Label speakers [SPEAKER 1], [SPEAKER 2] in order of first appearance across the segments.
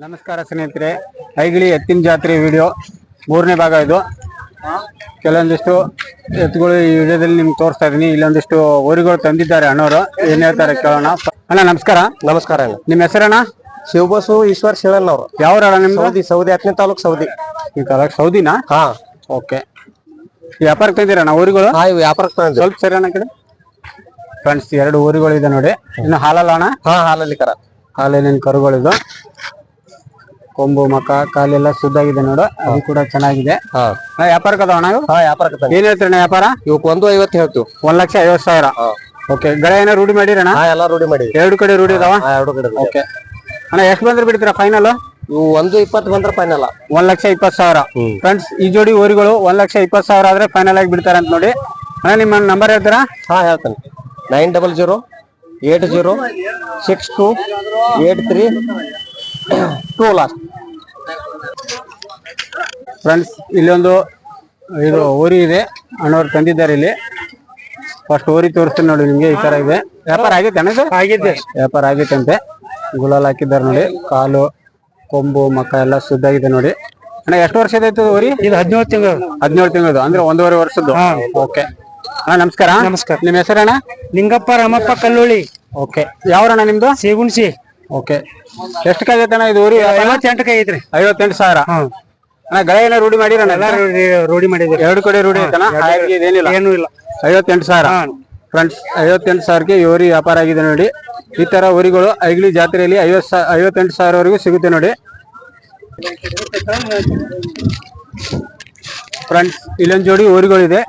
[SPEAKER 1] ನಮಸ್ಕಾರ ಸ್ನೇಹಿತರೆ. ಐಗಿಳಿ ಎತ್ತಿನ ಜಾತ್ರೆ ವಿಡಿಯೋ ಮೂರನೇ ಭಾಗ ಇದು. ಕೆಲವೊಂದಿಷ್ಟು ಎತ್ತುಗಳು ಈ ವಿಡಿಯೋದಲ್ಲಿ ನಿಮ್ಗೆ ತೋರಿಸ್ತಾ ಇದೀನಿ ಇಲ್ಲೊಂದಿಷ್ಟು ಊರಿಗಳು ತಂದಿದ್ದಾರೆ ಅಣ್ಣವರು ಏನ್ ಹೇಳ್ತಾರೆ ಕೇಳೋಣ. ಅಣ್ಣ ನಮಸ್ಕಾರ.
[SPEAKER 2] ನಮಸ್ಕಾರ ಅಣ್ಣ.
[SPEAKER 1] ನಿಮ್ಮ ಹೆಸರಣ್ಣ?
[SPEAKER 2] ಶಿವಬಸು ಈಶ್ವರ್ ಶಿವನ್ ಅವರು.
[SPEAKER 1] ಯಾವ ನಿಮ್ದು?
[SPEAKER 2] ಸೌದಿ ಸೌದಿ ಹತ್ತನೇ ತಾಲೂಕ್ ಸೌದಿ.
[SPEAKER 1] ಈ ತಾಲೂಕ್ ಸೌದಿನಾ?
[SPEAKER 2] ಹಾ.
[SPEAKER 1] ಓಕೆ. ವ್ಯಾಪಾರಕ್ಕೆ ತಂದಿರಣ್ಣ ಊರಿಗಳು?
[SPEAKER 2] ಹಾ ಇವು ವ್ಯಾಪಾರಕ್ಕೆ ತಂದಿದ್ದು
[SPEAKER 1] ಸ್ವಲ್ಪ ಸರಿ ಅಣ್ಣ ಕಡೆ. ಫ್ರೆಂಡ್ಸ್ ಎರಡು ಊರುಗಳು ಇದೆ ನೋಡಿ. ಇನ್ನು ಹಾಲಲ್ಲ ಅಣ್ಣ?
[SPEAKER 2] ಹಾ ಹಾಲಲ್ಲಿ ಕರ.
[SPEAKER 1] ಹಾಲಿನ ಕರುಗಳಿದು? ಕೊಂಬು ಮಕ ಕಾಲೆಲ್ಲ ಸುದ್ದಾಗಿದೆ ನೋಡು. ಅದು ಕೂಡ ಚೆನ್ನಾಗಿದೆ.
[SPEAKER 2] ಹಾ.
[SPEAKER 1] ವ್ಯಾಪಾರಕ್ಕೆ ಇವು?
[SPEAKER 2] ಹಾ ವ್ಯಾಪಾರಕ್ಕೆ ತಂದಿ
[SPEAKER 1] ಏನ್ ಹೇಳ್ತೀರಣ್ಣ ವ್ಯಾಪಾರ?
[SPEAKER 2] ಇವಕ್ಕೆ ಒಂದು ಐವತ್ತು ಹೇಳ್ತೀವಿ.
[SPEAKER 1] ಒಂದ್ ಲಕ್ಷ ಐವತ್ ಸಾವಿರ. ಓಕೆ ಗಳ ಏನೋ ರೂಢಿ ಮಾಡಿರಣ್ಣ?
[SPEAKER 2] ಹಾ ಎಲ್ಲಾ ರೂಢಿ ಮಾಡಿ
[SPEAKER 1] ಎರಡು ಕಡೆ ರೂಢಿ ಇದಾವ?
[SPEAKER 2] ಹಾ ಎರಡು ಕಡೆ ರೂಢಿ.
[SPEAKER 1] ಓಕೆ. ಅಣ್ಣ ಎಷ್ಟು ಬಂದ್ರೆ ಬಿಡ್ತೀರಾ ಫೈನಲ್
[SPEAKER 2] ಇವು ಒಂದು ಇಪ್ಪತ್ತು ಬಂದ್ರೆ ಫೈನಲ್
[SPEAKER 1] ಒಂದ್ ಲಕ್ಷ ಇಪ್ಪತ್ ಸಾವಿರ.
[SPEAKER 2] ಹ್ಮ್.
[SPEAKER 1] ಫ್ರೆಂಡ್ಸ್ ಈ ಜೋಡಿ ಹೋರಿಗಳು ಒಂದ್ ಲಕ್ಷ ಇಪ್ಪತ್ತು ಸಾವಿರ ಆದ್ರೆ ಫೈನಲ್ ಆಗಿ ಬಿಡ್ತಾರೆ ಅಂತ ನೋಡಿ. ಅಣ್ಣ ನಿಮ್ಮ ನಂಬರ್ ಹೇಳ್ತೀರಾ?
[SPEAKER 2] ಹಾ ಹೇಳ್ತೇನೆ. Nine double zero eight zero six two eight three two last
[SPEAKER 1] friends ಇಲ್ಲೊಂದು ಇದು ಊರಿ ಇದೆ. ಅಣ್ಣವ್ರು ತಂದಿದ್ದಾರೆ ಇಲ್ಲಿ. ಫಸ್ಟ್ ಊರಿ ತೋರಿಸ್ತೀನಿ ನೋಡಿ ನಿಮ್ಗೆ ಈ ತರ ಇದೆ. ವ್ಯಾಪಾರ ಆಗೈತೆ ಅಣ್ಣ ಸರ್
[SPEAKER 2] ಆಗಿದೆ
[SPEAKER 1] ವ್ಯಾಪಾರ ಆಗೈತಂತೆ ಗುಲಾಲ್ ಹಾಕಿದ್ದಾರೆ ನೋಡಿ. ಕಾಲು ಕೊಂಬು ಮಕ್ಕ ಎಲ್ಲ ಸುದ್ದಾಗಿದೆ ನೋಡಿ. ಅಣ್ಣ ಎಷ್ಟು ವರ್ಷದ ಆಯ್ತು ಊರಿ?
[SPEAKER 2] ಇದು ಹದಿನೇಳು ತಿಂಗಳು.
[SPEAKER 1] ಹದಿನೇಳು ತಿಂಗಳು ಅಂದ್ರೆ ಒಂದೂವರೆ ವರ್ಷದ್ದು. ಓಕೆ ಅಣ್ಣ ನಮಸ್ಕಾರ.
[SPEAKER 2] ನಮಸ್ಕಾರ.
[SPEAKER 1] ನಿಮ್ಮ ಹೆಸರಣ್ಣ?
[SPEAKER 2] ನಿಂಗಪ್ಪ ರಾಮಪ್ಪ ಕಲ್ಲೋಳಿ.
[SPEAKER 1] ಓಕೆ ಯಾವ್ರಣ್ಣ ನಿಮ್ದು?
[SPEAKER 2] ಸೇಗುಣ್ಸಿ.
[SPEAKER 1] ಓಕೆ ಎಷ್ಟು ಅಣ್ಣ ಇದು ಊರಿ?
[SPEAKER 2] ಐವತ್ತೆಂಟಕ್ಕೆ ಐತ್ರಿ
[SPEAKER 1] ಐವತ್ತೆಂಟು ಸಾವಿರ. ಅಣ್ಣ ಗಳ ಏನೋ ರೂಢಿ ಮಾಡಿ ಎಲ್ಲ
[SPEAKER 2] ರೂಢಿ ಮಾಡಿದ್ರಿ
[SPEAKER 1] ಎರಡು ಕಡೆ ರೂಢಿ ಹಾಗಾಗಿ ಇದೇನಿಲ್ಲ
[SPEAKER 2] ಏನು ಇಲ್ಲ.
[SPEAKER 1] ಐವತ್ತೆಂಟು ಸಾವಿರ. ಫ್ರೆಂಡ್ಸ್ ಐವತ್ತೆಂಟು ಸಾವಿರಕ್ಕೆ ಇವರಿ ವ್ಯಾಪಾರ ಆಗಿದೆ ನೋಡಿ. ಈ ತರ ಊರಿಗಳು ಐಗ್ಲಿ ಜಾತ್ರೆಯಲ್ಲಿ ಐವತ್ ಸಾ ಐವತ್ತೆಂಟು ಸಾವಿರವರೆಗೂ ಸಿಗುತ್ತೆ ನೋಡಿ. ಫ್ರೆಂಡ್ಸ್ ಇಲ್ಲೊಂದು ಜೋಡಿ ಊರುಗಳಿದೆ.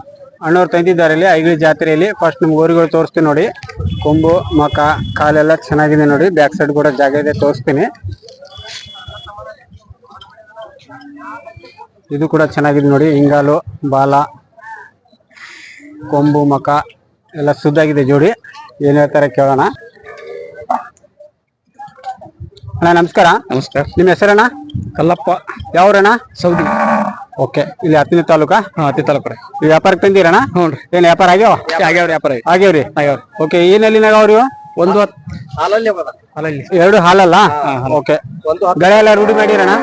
[SPEAKER 1] ಅಣ್ಣವ್ರು ತಂದಿದ್ದಾರೆ ಇಲ್ಲಿ ಐಗ್ಲಿ ಜಾತ್ರೆಯಲ್ಲಿ. ಫಸ್ಟ್ ನಿಮ್ಗೆ ಊರಿಗಳು ತೋರಿಸ್ತೀನಿ ನೋಡಿ. ಕೊಂಬು ಮಕ ಕಾಲೆಲ್ಲ ಚೆನ್ನಾಗಿದೆ ನೋಡಿ. ಬ್ಯಾಕ್ ಸೈಡ್ ಕೂಡ ಜಾಗ ಇದೆ ತೋರಿಸ್ತೀನಿ. ಇದು ಕೂಡ ಚೆನ್ನಾಗಿದೆ ನೋಡಿ ಹಿಂಗಾಲು ಬಾಲ ಕೊಂಬು ಮಕ ಎಲ್ಲ ಸುದ್ದಾಗಿದೆ ಜೋಡಿ. ಏನ್ ಹೇಳ್ತಾರೆ ಕೇಳೋಣ. ಅಣ್ಣ ನಮಸ್ಕಾರ.
[SPEAKER 2] ನಮಸ್ಕಾರ.
[SPEAKER 1] ನಿಮ್ಮ ಹೆಸರಣ್ಣ?
[SPEAKER 2] ಕಲ್ಲಪ್ಪ.
[SPEAKER 1] ಯಾವ್ರಣ್ಣ?
[SPEAKER 2] ಸೌದಿ.
[SPEAKER 1] ಓಕೆ ಇಲ್ಲಿ ಹತ್ತನೇ ತಾಲೂಕಾ?
[SPEAKER 2] ಹಾ ಹತ್ತನೇ ತಾಲೂಕು ರೀ.
[SPEAKER 1] ಈ ವ್ಯಾಪಾರಕ್ಕೆ ತಂದಿರಣ್ಣ?
[SPEAKER 2] ಹ್ಞೂ ರೀ.
[SPEAKER 1] ಏನು ವ್ಯಾಪಾರ ಆಗ್ಯಾವ?
[SPEAKER 2] ಆಗ್ಯಾವ್ರಿ ವ್ಯಾಪಾರ
[SPEAKER 1] ಆಗ್ಯಾವ್ರಿ. ಓಕೆ ಏನೆಲ್ಲಿನಾಗ ಅವ್ರಿ ಇವು?
[SPEAKER 2] ಒಂದು ಹತ್ತು ಹಾಲಲ್ಲಿ ಹಾಲಲ್ಲಿ.
[SPEAKER 1] ಎರಡು ಹಾಲಲ್ಲ? ಓಕೆ.
[SPEAKER 2] ಒಂದು
[SPEAKER 1] ಗಳೆ ಎಲ್ಲ ರೂಢಿ ಮಾಡಿರಣ್ಣ?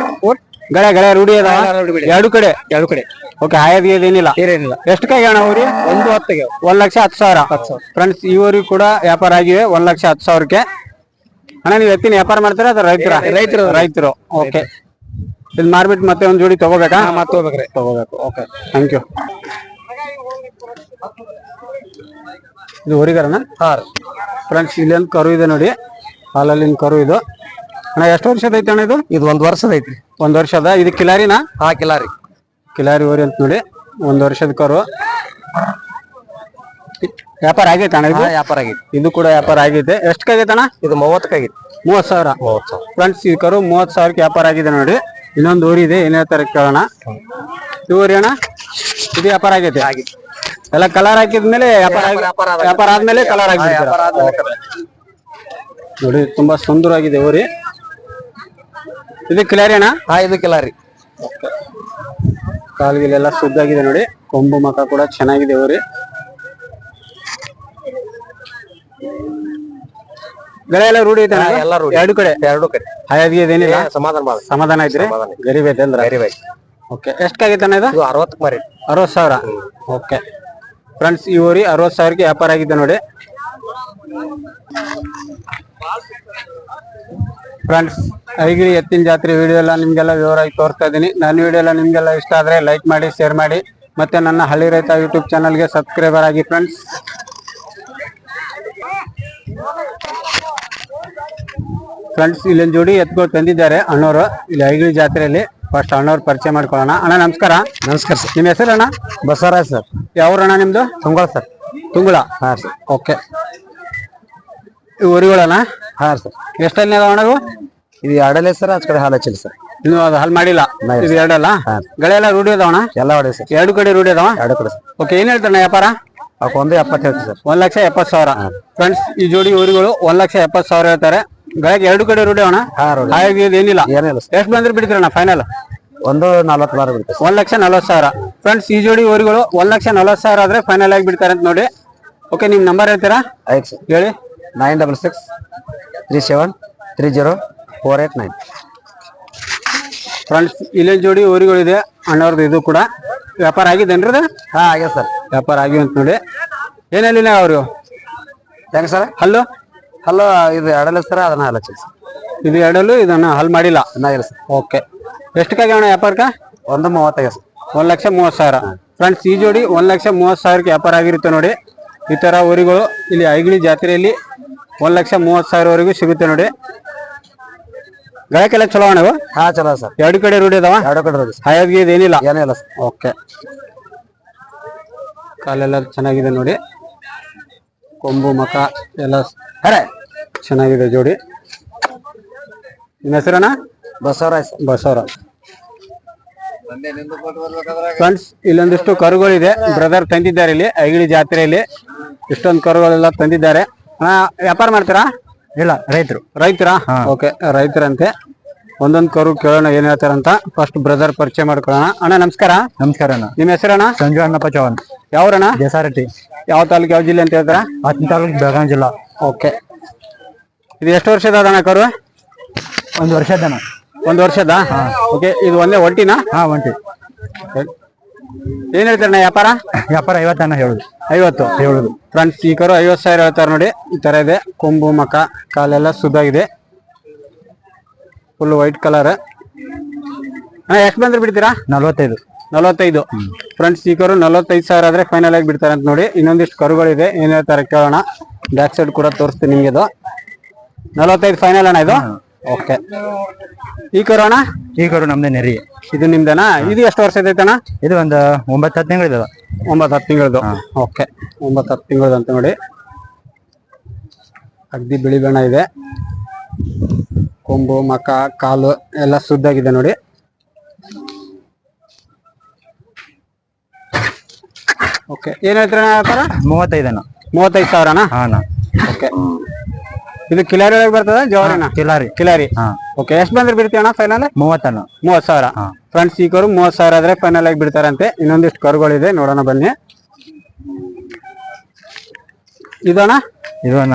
[SPEAKER 1] ಗಳೆ ಗಳೆ ರೂಢಿ ಅದ ಎರಡು ಕಡೆ?
[SPEAKER 2] ಎರಡು ಕಡೆ.
[SPEAKER 1] ಓಕೆ ಆಯದ ಏನಿಲ್ಲ.
[SPEAKER 2] ಏನೇನಿಲ್ಲ
[SPEAKER 1] ಎಷ್ಟು ಕೈ ಅಣ್ಣ ಅವ್ರಿ
[SPEAKER 2] ಒಂದು ಹತ್ತಿಗೆ.
[SPEAKER 1] ಒಂದ್ ಲಕ್ಷ ಹತ್ತು ಸಾವಿರ. ಫ್ರೆಂಡ್ಸ್ ಇವರಿಗೂ ಕೂಡ ವ್ಯಾಪಾರ ಆಗಿವೆ ಒಂದ್ ಲಕ್ಷ ಹತ್ತು ಸಾವಿರಕ್ಕೆ. ಅಣ್ಣ ನೀವು ಎತ್ತಿನ ವ್ಯಾಪಾರ ಮಾಡ್ತೀರಾ ಅದು ರೈತರ?
[SPEAKER 2] ರೈತರು.
[SPEAKER 1] ರೈತರು. ಓಕೆ. ಇದು ಮಾರ್ಬಿಟ್ಟು ಮತ್ತೆ ಒಂದ್ ಜೋಡಿ ತಗೋಬೇಕಾ?
[SPEAKER 2] ಮತ್ತೆ ತಗೋಬೇಕ್ರಿ.
[SPEAKER 1] ತಗೋಬೇಕು. ಓಕೆ. ಥ್ಯಾಂಕ್ ಯು ಇದು ಹೊರಿಗಾರನ?
[SPEAKER 2] ಹಾ
[SPEAKER 1] ಫ್ರೆಂಡ್ಸ್ ಇಲ್ಲೊಂದು ಕರು ಇದೆ ನೋಡಿ. ಹಾಲಲ್ಲಿ ಕರು ಇದು. ಅಣ್ಣ ಎಷ್ಟು ವರ್ಷದ ಐತಿ ಅಣ್ಣ ಇದು?
[SPEAKER 2] ಇದು ಒಂದ್ ವರ್ಷದ ಐತಿ
[SPEAKER 1] ಒಂದ್ ವರ್ಷದ? ಇದು ಕಿಲಾರಿನಾ?
[SPEAKER 2] ಹಾ ಕಿಲಾರಿ.
[SPEAKER 1] ಕಿಲಾರಿ ಓರಿ ಅಂತ ನೋಡಿ. ಒಂದ್ ವರ್ಷದ ಕರು. ವ್ಯಾಪಾರ ಆಗೈತೆ ಅಣ್ಣ ಇದು?
[SPEAKER 2] ಹಾ ವ್ಯಾಪಾರ ಆಗೈತಿ.
[SPEAKER 1] ಇದು ಕೂಡ ವ್ಯಾಪಾರ ಆಗೈತೆ. ಎಷ್ಟಕ್ಕಾಗೈತೆ ಅಣ್ಣ?
[SPEAKER 2] ಇದು ಮೂವತ್ತಕ್ಕಾಗೈತಿ.
[SPEAKER 1] ಮೂವತ್ ಸಾವಿರ?
[SPEAKER 2] ಮೂವತ್ತು
[SPEAKER 1] ಫ್ರೆಂಡ್ಸ್ ಈ ಕರು ಮೂವತ್ ಸಾವಿರಕ್ಕೆ ವ್ಯಾಪಾರ ಆಗಿದೆ ನೋಡಿ. ಇನ್ನೊಂದು ಊರಿ ಇದೆ ಏನೇ ತರ ಕೇಳೋಣ. ಈ ಊರಿ ಅಣ್ಣ? ಇದು ವ್ಯಾಪಾರ ಆಗೈತೆ? ಎಲ್ಲ ಕಲರ್ ಹಾಕಿದ್ಮೇಲೆ ವ್ಯಾಪಾರ ಆಗಿ-
[SPEAKER 2] ವ್ಯಾಪಾರ
[SPEAKER 1] ವ್ಯಾಪಾರ ಆದ್ಮೇಲೆ ಕಲರ್ ಆಗಿದೆ
[SPEAKER 2] ವ್ಯಾಪಾರ ಆದ್ಮೇಲೆ
[SPEAKER 1] ನೋಡಿ ತುಂಬಾ ಸುಂದರವಾಗಿದೆ ಊರಿ. ಇದು ಕಿಲಾರಿ ಅಣ್ಣ?
[SPEAKER 2] ಹಾ ಇದು ಕಿಲಾರಿ.
[SPEAKER 1] ಕಾಲ್ಗಿಲೆಲ್ಲ ಸುದ್ದಾಗಿದೆ ನೋಡಿ. ಕೊಂಬು ಮಕ ಕೂಡ ಚೆನ್ನಾಗಿದೆ ಅವ್ರಿ. ಗಳೆ ಎಲ್ಲ ರೂಢಿ ಐತೆ?
[SPEAKER 2] ಎಲ್ಲ ರೂಢಿ.
[SPEAKER 1] ಎರಡು ಕಡೆ?
[SPEAKER 2] ಎರಡು ಕಡೆ.
[SPEAKER 1] ಹಾಯಾಗಿ ಏನಿಲ್ಲ?
[SPEAKER 2] ಸಮಾಧಾನ ಮಾಡ.
[SPEAKER 1] ಸಮಾಧಾನ ಐತ್ರಿ. ಗರೀಬ್ ಐತೆ ಅಂದ್ರೆ?
[SPEAKER 2] ಐತಿ.
[SPEAKER 1] ಓಕೆ ಎಷ್ಟಾಗೈತೆ ಅಣ್ಣ ಇದು?
[SPEAKER 2] ಅರವತ್ತಕ್ಕೆ ಮಾರಿ
[SPEAKER 1] ಅರವತ್ ಸಾವಿರ? ಓಕೆ. ಫ್ರೆಂಡ್ಸ್ ಈ ಊರಿ ಅರವತ್ ಸಾವಿರಕ್ಕೆ ವ್ಯಾಪಾರ ಆಗಿದೆ ನೋಡಿ. ಫ್ರೆಂಡ್ಸ್ ಐಗಿರಿ ಎತ್ತಿನ ಜಾತ್ರೆ ವಿಡಿಯೋ ಎಲ್ಲ ನಿಮ್ಗೆಲ್ಲ ವಿವರವಾಗಿ ತೋರಿಸ್ತಾ ಇದ್ದೀನಿ. ನನ್ನ ವಿಡಿಯೋ ಎಲ್ಲ ನಿಮ್ಗೆಲ್ಲ ಇಷ್ಟ ಆದರೆ ಲೈಕ್ ಮಾಡಿ ಶೇರ್ ಮಾಡಿ. ಮತ್ತು ನನ್ನ ಹಳ್ಳಿ ರೈತ ಯೂಟ್ಯೂಬ್ ಚಾನಲ್ಗೆ ಸಬ್ಸ್ಕ್ರೈಬರ್ ಆಗಿ ಫ್ರೆಂಡ್ಸ್ ಫ್ರೆಂಡ್ಸ್ ಇಲ್ಲೊಂದು ಜೋಡಿ ಎತ್ಗಳು ತಂದಿದ್ದಾರೆ ಅಣ್ಣವರು ಇಲ್ಲಿ ಐಗಿರಿ ಜಾತ್ರೆಯಲ್ಲಿ ಫಸ್ಟ್ ಅಣ್ಣವ್ರ ಪರಿಚಯ ಮಾಡ್ಕೊಳ್ಳೋಣ. ಅಣ್ಣ ನಮಸ್ಕಾರ.
[SPEAKER 2] ನಮಸ್ಕಾರ ಸರ್.
[SPEAKER 1] ನಿಮ್ಮ ಹೆಸರು ಅಣ್ಣ
[SPEAKER 2] ಬಸವರಾಜ್ ಸರ್.
[SPEAKER 1] ಯಾವ ಅಣ್ಣ ನಿಮ್ಮದು
[SPEAKER 2] ತುಂಗಳ ಸರ್.
[SPEAKER 1] ತುಂಗುಳ.
[SPEAKER 2] ಹಾಂ ಸರ್.
[SPEAKER 1] ಓಕೆ ಊರಿಗಳಣ್ಣ
[SPEAKER 2] ಹಾ ಸರ್.
[SPEAKER 1] ಎಷ್ಟಲ್ಲಿ ಅದಾವ ಅಣ್ಣ ಇವು?
[SPEAKER 2] ಇದು ಎರಡಲ್ಲೇ ಸರ್ ಆಚ ಕಡೆ ಹಾಲು ಹಚ್ಚಿಲ್ಲ ಸರ್.
[SPEAKER 1] ಇನ್ನು ಅದು ಹಲ್ ಮಾಡಿಲ್ಲ? ಇದು ಎರಡಲ್ಲ? ಗಳೆಲ್ಲ ರೂಢಿ ಅದಾವಣ
[SPEAKER 2] ಎಲ್ಲ ಹೊಡೆ ಸರ್.
[SPEAKER 1] ಎರಡು ಕಡೆ ರೂಢಿ ಅದಾವ?
[SPEAKER 2] ಎರಡು ಕಡೆ ಸರ್.
[SPEAKER 1] ಓಕೆ ಏನ್ ಹೇಳ್ತಾನೆ ವ್ಯಾಪಾರ?
[SPEAKER 2] ಅವಕ್ಕೆ ಒಂದು ಎಪ್ಪತ್ತು ಹೇಳ್ತೀವಿ ಸರ್.
[SPEAKER 1] ಒಂದ್ ಲಕ್ಷ ಎಪ್ಪತ್ತು ಸಾವಿರ. ಫ್ರೆಂಡ್ಸ್ ಈ ಜೋಡಿ ಊರುಗಳು ಒಂದ್ ಲಕ್ಷ ಎಪ್ಪತ್ತು ಸಾವಿರ ಹೇಳ್ತಾರೆ. ಗಳಿಗೆ ಎರಡು ಕಡೆ ರೂಢಿ ಅಣ್ಣ
[SPEAKER 2] ಹಾ ರೂಢಿ
[SPEAKER 1] ಹಾಗಾಗಿ ಇದು ಏನಿಲ್ಲ.
[SPEAKER 2] ಏನಿಲ್ಲ ಸರ್.
[SPEAKER 1] ಎಷ್ಟು ಬಂದ್ರೆ ಬಿಡ್ತೀರಣ್ಣ ಫೈನಲ್
[SPEAKER 2] ಒಂದು ನಲ್ವತ್ತು ಬಾರ ಬಿಡ್ತೀವಿ
[SPEAKER 1] ಒಂದ್ ಲಕ್ಷ ನಲ್ವತ್ತು ಸಾವಿರ. ಫ್ರೆಂಡ್ಸ್ ಈ ಜೋಡಿ ಊರುಗಳು ಒಂದ್ ಲಕ್ಷ ನಲ್ವತ್ತು ಸಾವಿರ ಆದ್ರೆ ಫೈನಲ್ ಆಗಿ ಬಿಡ್ತಾರೆ ಅಂತ ನೋಡಿ. ಓಕೆ ನಿಮ್ ನಂಬರ್ ಹೇಳ್ತೀರಾ?
[SPEAKER 2] ಆಯ್ತು ಸರ್.
[SPEAKER 1] ಹೇಳಿ.
[SPEAKER 2] Nine double six three seven three zero four eight nine.
[SPEAKER 1] Friends ಇಲ್ಲೊಂದು ಜೋಡಿ ಊರಿಗಳಿದೆ ಅಣ್ಣವ್ರದ್ದು ಇದು ಕೂಡ. ವ್ಯಾಪಾರ ಆಗಿದ್ದೇನ್ರಿ ಅದು
[SPEAKER 2] ಹಾ ಆಗ್ಯದ ಸರ್.
[SPEAKER 1] ವ್ಯಾಪಾರ ಆಗಿ ಅಂತ ನೋಡಿ. ಏನೆಲ್ಲಿನ ಅವರು?
[SPEAKER 2] ಹೆಂಗ ಸರ್?
[SPEAKER 1] ಹಲ್ಲು?
[SPEAKER 2] ಹಲೋ ಇದು ಎರಡಲ್ಲ ಸರ್ ಅದನ್ನ ಹಲ್ಲ ಸರ್.
[SPEAKER 1] ಇದು ಎರಡಲ್ಲೂ ಇದನ್ನ ಹಲ್ ಮಾಡಿಲ್ಲ?
[SPEAKER 2] ಚೆನ್ನಾಗಿಲ್ಲ ಸರ್.
[SPEAKER 1] ಓಕೆ. ಎಷ್ಟಕ್ಕಾಗಿ ಅಣ್ಣ ವ್ಯಾಪಾರಕ್ಕೆ?
[SPEAKER 2] ಒಂದು ಮೂವತ್ತೈದು ಸರ್.
[SPEAKER 1] ಒಂದು ಲಕ್ಷ ಮೂವತ್ತು ಸಾವಿರ. ಫ್ರೆಂಡ್ಸ್ ಈ ಜೋಡಿ ಒಂದು ಲಕ್ಷ ಮೂವತ್ತು ಸಾವಿರಕ್ಕೆ ವ್ಯಾಪಾರ ಆಗಿರುತ್ತೆ ನೋಡಿ. ಈ ಥರ ಊರಿಗಳು ಇಲ್ಲಿ ಐಗಿಳಿ ಜಾತ್ರೆಯಲ್ಲಿ ಒಂದ್ ಲಕ್ಷ ಮೂವತ್ತು ಸಾವಿರವರೆಗೂ ಸಿಗುತ್ತೆ ನೋಡಿ. ಗಳಕೆಲ್ಲ ಚಲೋ ಅಣ್ಣ?
[SPEAKER 2] ಹಾ ಚಲೋ ಸರ್.
[SPEAKER 1] ಎರಡು ಕಡೆ ರೂಢಿ ಅದಾವ
[SPEAKER 2] ಎರಡು ಕಡೆ ರೂಢಿ
[SPEAKER 1] ಹಾಯಾಗಿ ಇದೇನಿಲ್ಲ
[SPEAKER 2] ಏನಿಲ್ಲ? ಸರ್.
[SPEAKER 1] ಓಕೆ. ಕಾಲೆಲ್ಲ ಚೆನ್ನಾಗಿದೆ ನೋಡಿ. ಕೊಂಬು ಮಕ ಎಲ್ಲ
[SPEAKER 2] ಅರೆ
[SPEAKER 1] ಚೆನ್ನಾಗಿದೆ ಜೋಡಿ. ನಿಮ್ಮ ಹೆಸರಣ್ಣ?
[SPEAKER 2] ಬಸವರಾಜ್ ಬಸವರಾಜ್.
[SPEAKER 1] ಬಸವರ ಫ್ರೆಂಡ್ಸ್ ಇಲ್ಲೊಂದಿಷ್ಟು ಕರುಗಳಿದೆ. ಬ್ರದರ್ ತಂದಿದ್ದಾರೆ ಇಲ್ಲಿ ಐಗಿಳಿ ಜಾತ್ರೆಯಲ್ಲಿ. ಇಷ್ಟೊಂದು ಕರುಗಳೆಲ್ಲ ತಂದಿದ್ದಾರೆ. ಅಣ್ಣ ವ್ಯಾಪಾರ ಮಾಡ್ತೀರಾ?
[SPEAKER 2] ಇಲ್ಲ ರೈತರು.
[SPEAKER 1] ರೈತರಾ? ಓಕೆ ರೈತರಂತೆ. ಒಂದೊಂದು ಕರು ಕೇಳೋಣ ಏನ್ ಹೇಳ್ತಾರಂತ. ಫಸ್ಟ್ ಬ್ರದರ್ ಪರಿಚಯ ಮಾಡ್ಕೊಳ್ಳೋಣ. ಅಣ್ಣ ನಮಸ್ಕಾರ.
[SPEAKER 2] ನಮಸ್ಕಾರ ಅಣ್ಣ.
[SPEAKER 1] ನಿಮ್ಮ ಹೆಸರಣ್ಣ?
[SPEAKER 2] ಸಂಜು ಅಣ್ಣಪ್ಪ ಚೌಹಾಣ್.
[SPEAKER 1] ಯಾವ್ರಣ್ಣ?
[SPEAKER 2] ದೇಸಾರಟ್ಟಿ
[SPEAKER 1] ಯಾವ ತಾಲೂಕು ಯಾವ ಜಿಲ್ಲೆ ಅಂತ ಹೇಳ್ತಾರ?
[SPEAKER 2] ಹತ್ತನೇ ತಾಲೂಕು ಬೆಳಗಾವಿ ಜಿಲ್ಲಾ.
[SPEAKER 1] ಓಕೆ. ಇದು ಎಷ್ಟು ವರ್ಷದ ಅಣ್ಣ ಕರು?
[SPEAKER 2] ಒಂದು ವರ್ಷದ
[SPEAKER 1] ಒಂದು ವರ್ಷದ? ಓಕೆ ಇದು ಒಂದೇ ಒಂಟಿನಾ?
[SPEAKER 2] ಹಾ ಒಂಟಿ.
[SPEAKER 1] ಏನ್ ಹೇಳ್ತಾರಣ್ಣ ವ್ಯಾಪಾರ?
[SPEAKER 2] ವ್ಯಾಪಾರ ಐವತ್ತಣ್ಣ ಹೇಳುದು.
[SPEAKER 1] ಐವತ್ತು. ಏಳು ಫ್ರಂಟ್ ಸ್ಪೀಕರ್ ಕರು ಐವತ್ತು ಸಾವಿರ ಹೇಳ್ತಾರೆ ನೋಡಿ. ಈ ತರ ಇದೆ. ಕೊಂಬು ಮಕ ಕಾಲೆಲ್ಲ ಸುದ್ದಾಗಿದೆ. ಫುಲ್ ವೈಟ್ ಕಲರ್ ಅಣ್ಣ ಎಷ್ಟು ಬಂದ್ರೆ ಬಿಡ್ತೀರಾ?
[SPEAKER 2] ನಲ್ವತ್ತೈದು.
[SPEAKER 1] ನಲವತ್ತೈದು. ಫ್ರಂಟ್ ಸ್ಪೀಕರ್ ಕರು ನಲವತ್ತೈದು ಸಾವಿರ ಆದ್ರೆ ಫೈನಲ್ ಆಗಿ ಬಿಡ್ತಾರೆ ಅಂತ ನೋಡಿ. ಇನ್ನೊಂದಿಷ್ಟು ಕರುಗಳಿದೆ. ಏನ್ ಹೇಳ್ತಾರೆ ಕೇಳೋಣ. ಬ್ಯಾಕ್ ಸೈಡ್ ಕೂಡ ತೋರಿಸ್ತೀನಿ ನಿಮಗೆ ಇದು. ನಲವತ್ತೈದು ಫೈನಲ್ ಅಣ್ಣ ಇದು? ಓಕೆ ಈ ಕರು ಅಣ್ಣ?
[SPEAKER 2] ಈ ಕರು ನಮ್ದೇ ನೆರಿ.
[SPEAKER 1] ಇದು ನಿಮ್ದೇನಾ? ಇದು ಎಷ್ಟು ವರ್ಷ ಇದೈತಣ್ಣ
[SPEAKER 2] ಇದು ಒಂದು ಒಂಬತ್ತು ಹತ್ತು ತಿಂಗಳಿದಾವ
[SPEAKER 1] ಒಂಬತ್ತು ಹತ್ತು ತಿಂಗಳದು. ಓಕೆ. ಒಂಬತ್ತು ಹತ್ತು ತಿಂಗಳದು ಅಂತ ನೋಡಿ. ಅಗ್ದಿ ಬಿಳಿ ಬಣ್ಣ ಇದೆ. ಕೊಂಬು ಮಕ ಕಾಲು ಎಲ್ಲ ಸುದ್ದಾಗಿದೆ ನೋಡಿ. ಓಕೆ. ಏನ್ ಹೇಳ್ತೀರ ವ್ಯಾಪಾರ
[SPEAKER 2] ಮೂವತ್ತೈದಣ್ಣ
[SPEAKER 1] ಮೂವತ್ತೈದು ಸಾವಿರನಾ? ಓಕೆ. ಇದು ಕಿಲಾರಿ ಒಳಗೆ ಬರ್ತದ? ಜವಾರಿನ
[SPEAKER 2] ಕಿಲಾರಿ.
[SPEAKER 1] ಕಿಲಾರಿ.
[SPEAKER 2] ಹಾ.
[SPEAKER 1] ಓಕೆ ಎಷ್ಟು ಬಂದ್ರೆ ಬಿಡ್ತೀವಿ ಅಣ್ಣ ಫೈನಲ್
[SPEAKER 2] ಮೂವತ್ತಣ್ಣ
[SPEAKER 1] ಮೂವತ್ ಸಾವಿರ. ಫ್ರೆಂಡ್ಸ್ ಈ ಕರು ಮೂವತ್ ಸಾವಿರ ಆದ್ರೆ ಫೈನಲ್ ಆಗಿ ಬಿಡ್ತಾರಂತೆ. ಇನ್ನೊಂದಿಷ್ಟು ಕರುಗಳಿದೆ ನೋಡೋಣ ಬನ್ನಿ. ಇದು ಅಣ್ಣ?
[SPEAKER 2] ಇದು ಅಣ್ಣ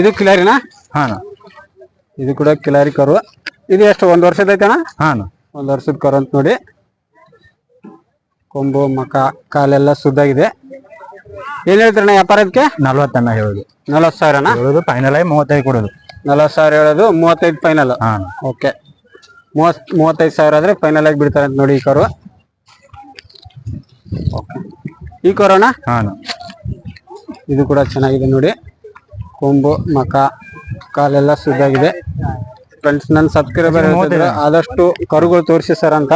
[SPEAKER 1] ಇದು ಕಿಲಾರಿನಾ?
[SPEAKER 2] ಹಾ
[SPEAKER 1] ಇದು ಕೂಡ ಕಿಲಾರಿ ಕರು. ಇದು ಎಷ್ಟು ಒಂದ್ ವರ್ಷದ ಐತಣ್ಣ?
[SPEAKER 2] ಹಾ
[SPEAKER 1] ಒಂದ್ ವರ್ಷದ ಕರು ಅಂತ ನೋಡಿ. ಕೊಂಬು ಮಕ ಕಾಲೆಲ್ಲ ಸುದ್ದಾಗಿದೆ. ಏನ್ ಹೇಳ್ತಾರಣ್ಣ ವ್ಯಾಪಾರಕ್ಕೆ
[SPEAKER 2] ನಲ್ವತ್ತಣ್ಣ ಹೇಳುದು.
[SPEAKER 1] ನಲವತ್ತು ಸಾವಿರ
[SPEAKER 2] ಹೇಳುದು ಫೈನಲ್ ಆಗಿ ಮೂವತ್ತೈದು ಕೊಡೋದು.
[SPEAKER 1] ನಲವತ್ತು ಸಾವಿರ ಹೇಳೋದು ಮೂವತ್ತೈದು ಫೈನಲ್
[SPEAKER 2] ಹಾ.
[SPEAKER 1] ಓಕೆ ಮೂವತ್ ಮೂವತ್ತೈದು ಸಾವಿರ ಆದ್ರೆ ಫೈನಲ್ ಆಗಿ ಬಿಡ್ತಾರೆ ಅಂತ ನೋಡಿ ಈ ಕರು ಈ ಕರೋಣ
[SPEAKER 2] ಹಾ.
[SPEAKER 1] ಇದು ಕೂಡ ಚೆನ್ನಾಗಿದೆ ನೋಡಿ. ಕೊಂಬು ಮಕ ಕಾಲೆಲ್ಲ ಸುದ್ದಾಗಿದೆ. ಫ್ರೆಂಡ್ಸ್ ನನ್ನ ಸಬ್ಸ್ಕ್ರೈಬರ್ ಆದಷ್ಟು ಕರುಗಳು ತೋರಿಸಿ ಸರ್ ಅಂತ?